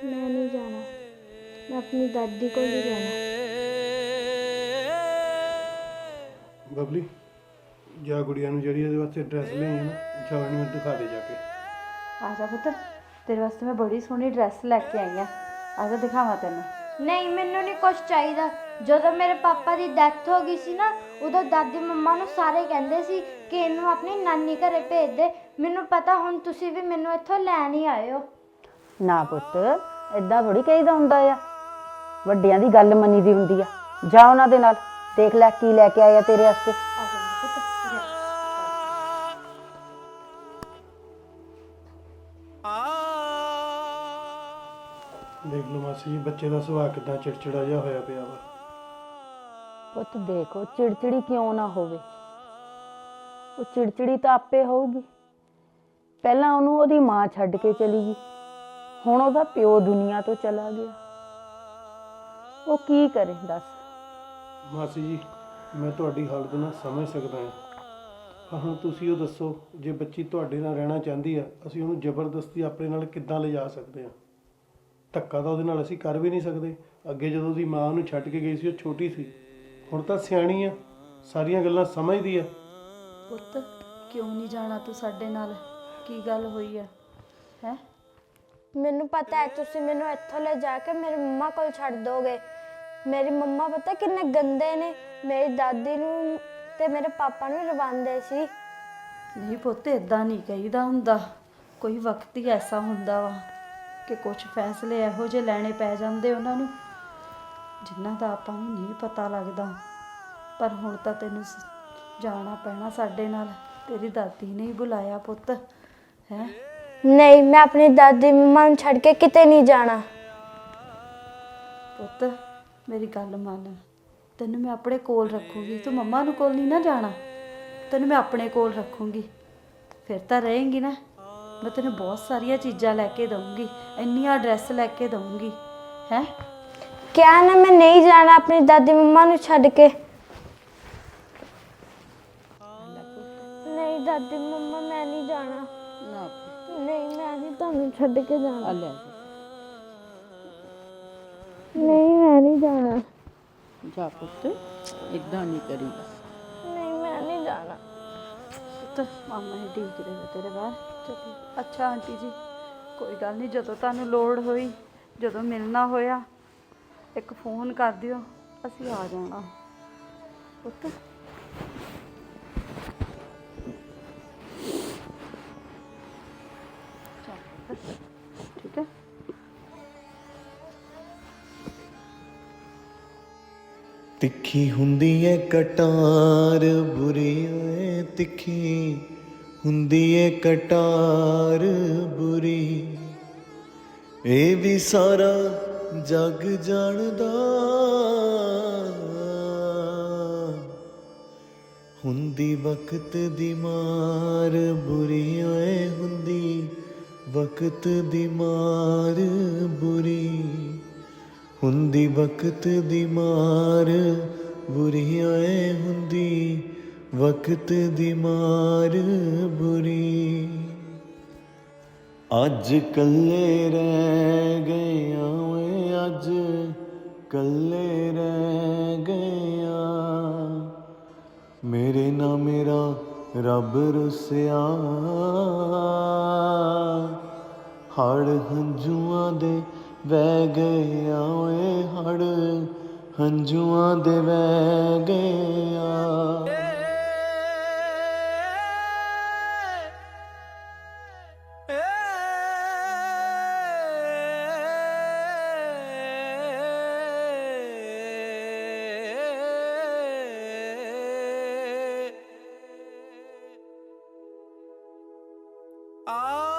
Speaker 12: ਮੈਂ ਨਹੀਂ ਜਾਣਾ। ਮੈਂ ਆਪਣੀ ਦਾਦੀ ਕੋਲ ਹੀ ਜਾਣਾ
Speaker 5: ਬਬਲੀ ਜਾ ਗੁੜੀਆ ਨੂੰ ਜਿਹੜੀ ਇਹਦੇ ਵਾਸਤੇ ਡਰੈਸ ਲਈ ਹੈ ਨਾ ਜਾ ਇਹਨੂੰ ਦਿਖਾ ਦੇ ਜਾ ਕੇ।
Speaker 4: ਆ ਜਾ ਪੁੱਤ ਤੇਰੇ ਵਾਸਤੇ ਮੈਂ ਬੜੀ ਸੋਹਣੀ ਡਰੈਸ ਲੈ ਕੇ ਆਈ ਆ। ਆ ਜਾ ਦਿਖਾਵਾਂ ਤੈਨੂੰ।
Speaker 12: ਨਹੀਂ ਮੈਨੂੰ ਨਹੀਂ ਕੁਝ ਚਾਹੀਦਾ। ਜਦੋਂ ਮੇਰੇ ਪਾਪਾ ਦੀ ਡੈਥ ਹੋ ਗਈ ਸੀ ਨਾ ਉਦੋਂ ਦਾਦੀ ਮੰਮਾ ਨੂੰ ਸਾਰੇ ਕਹਿੰਦੇ ਸੀ ਕਿ ਇਹਨੂੰ ਆਪਣੀ ਨਾਨੀ ਘਰੇ ਭੇਜ ਦੇ। ਮੈਨੂੰ ਪਤਾ ਹੁਣ ਤੁਸੀਂ ਵੀ ਮੈਨੂੰ ਇੱਥੋਂ ਲੈਣ ਹੀ ਆਏ ਹੋ
Speaker 11: ਨਾ ਪੁੱਤ ਐਦਾਂ ਥੋੜੀ ਕਹੀਦਾ ਹੁੰਦਾ ਆ। ਵੱਡਿਆਂ ਦੀ ਗੱਲ ਮੰਨੀ ਦੀ ਹੁੰਦੀ ਆ। ਜਾ ਉਹਨਾਂ ਦੇ ਨਾਲ ਦੇਖ ਲੈ ਕੀ ਲੈ ਕੇ ਆਇਆ ਤੇਰੇ ਵਾਸਤੇ।
Speaker 5: ਦੇਖ ਲਓ ਮਾਸੀ ਜੀ ਬੱਚੇ ਦਾ ਸੁਭਾਅ ਕਿਦਾਂ ਚਿੜਚਿੜਾ ਜਿਹਾ ਹੋਇਆ ਪਿਆ ਵਾ।
Speaker 11: ਪੁੱਤ ਦੇਖੋ ਚਿੜਚਿੜੀ ਕਿਉਂ ਨਾ ਹੋਵੇ? ਉਹ ਚਿੜਚਿੜੀ ਤਾਂ ਆਪੇ ਹੋਊਗੀ। ਪਹਿਲਾਂ ਉਹਨੂੰ ਉਹਦੀ ਮਾਂ ਛੱਡ ਕੇ ਚਲੀ ਗਈ। ਹੁਣ ਉਹਦਾ ਪਿਓ ਦੁਨੀਆ ਤੋਂ ਚਲਾ ਗਿਆ। ਉਹ ਕੀ ਕਰੇ, ਦੱਸ?
Speaker 5: ਮਾਸੀ ਜੀ, ਮੈਂ ਤੁਹਾਡੀ ਹਾਲਤ ਨਾ ਸਮਝ ਸਕਦਾ ਹਾਂ। ਹੁਣ ਤੁਸੀਂ ਉਹ ਦੱਸੋ, ਜੇ ਬੱਚੀ ਤੁਹਾਡੇ ਨਾਲ ਰਹਿਣਾ ਚਾਹੁੰਦੀ ਆ, ਅਸੀਂ ਉਹਨੂੰ ਜ਼ਬਰਦਸਤੀ ਆਪਣੇ ਨਾਲ ਕਿੱਦਾਂ ਲਿਜਾ ਸਕਦੇ ਹਾਂ? ਧੱਕਾ ਤਾਂ ਉਹਦੇ ਨਾਲ ਅਸੀਂ ਕਰ ਵੀ ਨਹੀਂ ਸਕਦੇ। ਅੱਗੇ ਜਦੋਂ ਉਹਦੀ ਮਾਂ ਉਹਨੂੰ ਛੱਡ ਕੇ ਗਈ ਸੀ, ਉਹ ਛੋਟੀ ਸੀ। ਹੁਣ ਤਾਂ ਸਿਆਣੀ ਆ ਸਾਰੀਆਂ ਗੱਲਾਂ ਸਮਝਦੀ ਆ।
Speaker 4: ਪੁੱਤ ਕਿਉਂ ਨਹੀਂ ਜਾਣਾ ਤੂੰ ਸਾਡੇ ਨਾਲ? ਕੀ ਗੱਲ ਹੋਈ ਹੈ ਹੈ?
Speaker 12: ਮੈਨੂੰ ਪਤਾ ਹੈ ਤੁਸੀਂ ਮੈਨੂੰ ਇੱਥੋਂ ਲੈ ਜਾ ਕੇ ਮੇਰੀ ਮੰਮਾ ਕੋਲ ਛੱਡ ਦੋਗੇ। ਮੇਰੀ ਮੰਮਾ ਪਤਾ ਕਿੰਨੇ ਗੰਦੇ ਨੇ। ਮੇਰੀ ਦਾਦੀ ਨੂੰ ਤੇ ਮੇਰੇ ਪਾਪਾ ਨੂੰ ਰਵਾਉਂਦੇ ਸੀ।
Speaker 4: ਨਹੀਂ ਪੁੱਤ ਇਦਾਂ ਨਹੀਂ ਕਹੀਦਾ ਹੁੰਦਾ। ਕੋਈ ਵਕਤ ਹੀ ਐਸਾ ਹੁੰਦਾ ਵਾ ਕਿ ਕੁਝ ਫੈਸਲੇ ਇਹੋ ਜਿਹੇ ਲੈਣੇ ਪੈ ਜਾਂਦੇ ਉਹਨਾਂ ਨੂੰ। ਜਿਨ੍ਹਾਂ ਦਾ ਆਪਾਂ ਨੂੰ ਨਹੀਂ ਪਤਾ ਲੱਗਦਾ ਪਰ ਹੁਣ ਤਾਂ ਤੈਨੂੰ ਸ- ਜਾਣਾ ਪੈਣਾ ਸਾਡੇ ਨਾਲ। ਤੇਰੀ ਦਾਦੀ ਨੇ ਹੀ ਬੁਲਾਇਆ ਪੁੱਤ ਹੈ?
Speaker 12: ਨਹੀਂ ਮੈਂ ਆਪਣੀ ਦਾਦੀ ਮੰਮਾ ਨੂੰ ਛੱਡ ਕੇ ਕਿਤੇ ਨਹੀਂ ਜਾਣਾ।
Speaker 4: ਪੁੱਤ ਮੇਰੀ ਗੱਲ ਮੰਨ। ਤੈਨੂੰ ਮੈਂ ਆਪਣੇ ਕੋਲ ਰੱਖੂਗੀ। ਤੂੰ ਮੰਮਾ ਨੂੰ ਕੋਲ ਨਹੀਂ ਨਾ ਜਾਣਾ। ਤੈਨੂੰ ਮੈਂ ਆਪਣੇ ਕੋਲ ਰੱਖੂਗੀ। ਫਿਰ ਤਾਂ ਰਹੇਂਗੀ ਨਾ। ਮੈਂ ਤੈਨੂੰ ਬਹੁਤ ਸਾਰੀਆਂ ਚੀਜ਼ਾਂ ਲੈ ਕੇ ਦਊਂਗੀ। ਇੰਨੀਆਂ ਡਰੈਸ ਲੈ ਕੇ ਦਊਂਗੀ। ਹੈ?
Speaker 12: ਕਿਹਾ ਨਾ ਮੈਂ ਨਹੀਂ ਜਾਣਾ ਆਪਣੀ ਦਾਦੀ ਮੰਮਾ ਨੂੰ ਛੱਡ ਕੇ। ਨਹੀਂ ਦਾਦੀ ਮੰਮਾ ਮੈਂ ਨਹੀਂ ਜਾਣਾ। ਨਹੀਂ ਮੈਂ ਨਹੀਂ ਤੁਹਾਨੂੰ ਛੱਡ ਕੇ ਜਾਣਾ। ਨਹੀਂ ਮੈਂ ਨਹੀਂ ਜਾਣਾ।
Speaker 11: ਜਾ ਪੁੱਤ ਇਦਾਂ ਨਹੀਂ ਕਰੀਦਾ
Speaker 12: ਨਹੀਂ ਮੈਂ ਨਹੀਂ ਜਾਣਾ।
Speaker 4: ਪੁੱਤ ਮਾਮਾ ਹੀ ਢੀਕ ਰਹੇ ਨੇ ਤੇਰੇ ਬਾਹਰ ਚਲੋ ਅੱਛਾ ਆਂਟੀ ਜੀ ਕੋਈ ਗੱਲ ਨਹੀਂ ਜਦੋਂ ਤੁਹਾਨੂੰ ਲੋੜ ਹੋਈ ਜਦੋਂ ਮਿਲਣਾ ਹੋਇਆ ਇੱਕ ਫੋਨ ਕਰ ਦਿਓ, ਅਸੀਂ ਆ ਜਾਣਾ ਪੁੱਤ। ਠੀਕ ਹੈ।
Speaker 13: ਤਿੱਖੀ ਹੁੰਦੀ ਏ ਕਟਾਰ ਬੁਰੀ ਏ ਤਿੱਖੀ। ਹੁੰਦੀ ਏ ਕਟਾਰ, ਬੁਰੀ। ਇਹ ਵੀ ਸਾਰਾ ਜਗ ਜਾਣਦਾ। ਹੁੰਦੀ ਵਕਤ ਦੀ ਮਾਰ, ਬੁਰੀ ਓਏ ਹੁੰਦੀ ਵਕਤ ਦੀ ਮਾਰ, ਬੁਰੀ। ਹੁੰਦੀ ਵਕਤ ਦੀ ਮਾਰ, ਬੁਰੀ ਓਏ ਹੁੰਦੀ ਵਕਤ ਦੀ ਮਾਰ, ਬੁਰੀ। ਅੱਜ ਕੱਲੇ ਰਹਿ ਗਏ ਆਂ ਅੱਜ ਕੱਲੇ ਰਹਿ ਗਏ ਮੇਰੇ ਨਾ ਮੇਰਾ ਰੱਬ ਰੁੱਸਿਆ। ਹੜ ਹੰਝੂਆਂ ਦੇ ਵਹਿ ਗਿਆ ਆ ਓਏ ਹੜ ਹੰਝੂਆਂ ਦੇ ਵਹਿ ਗਏ
Speaker 14: ਆ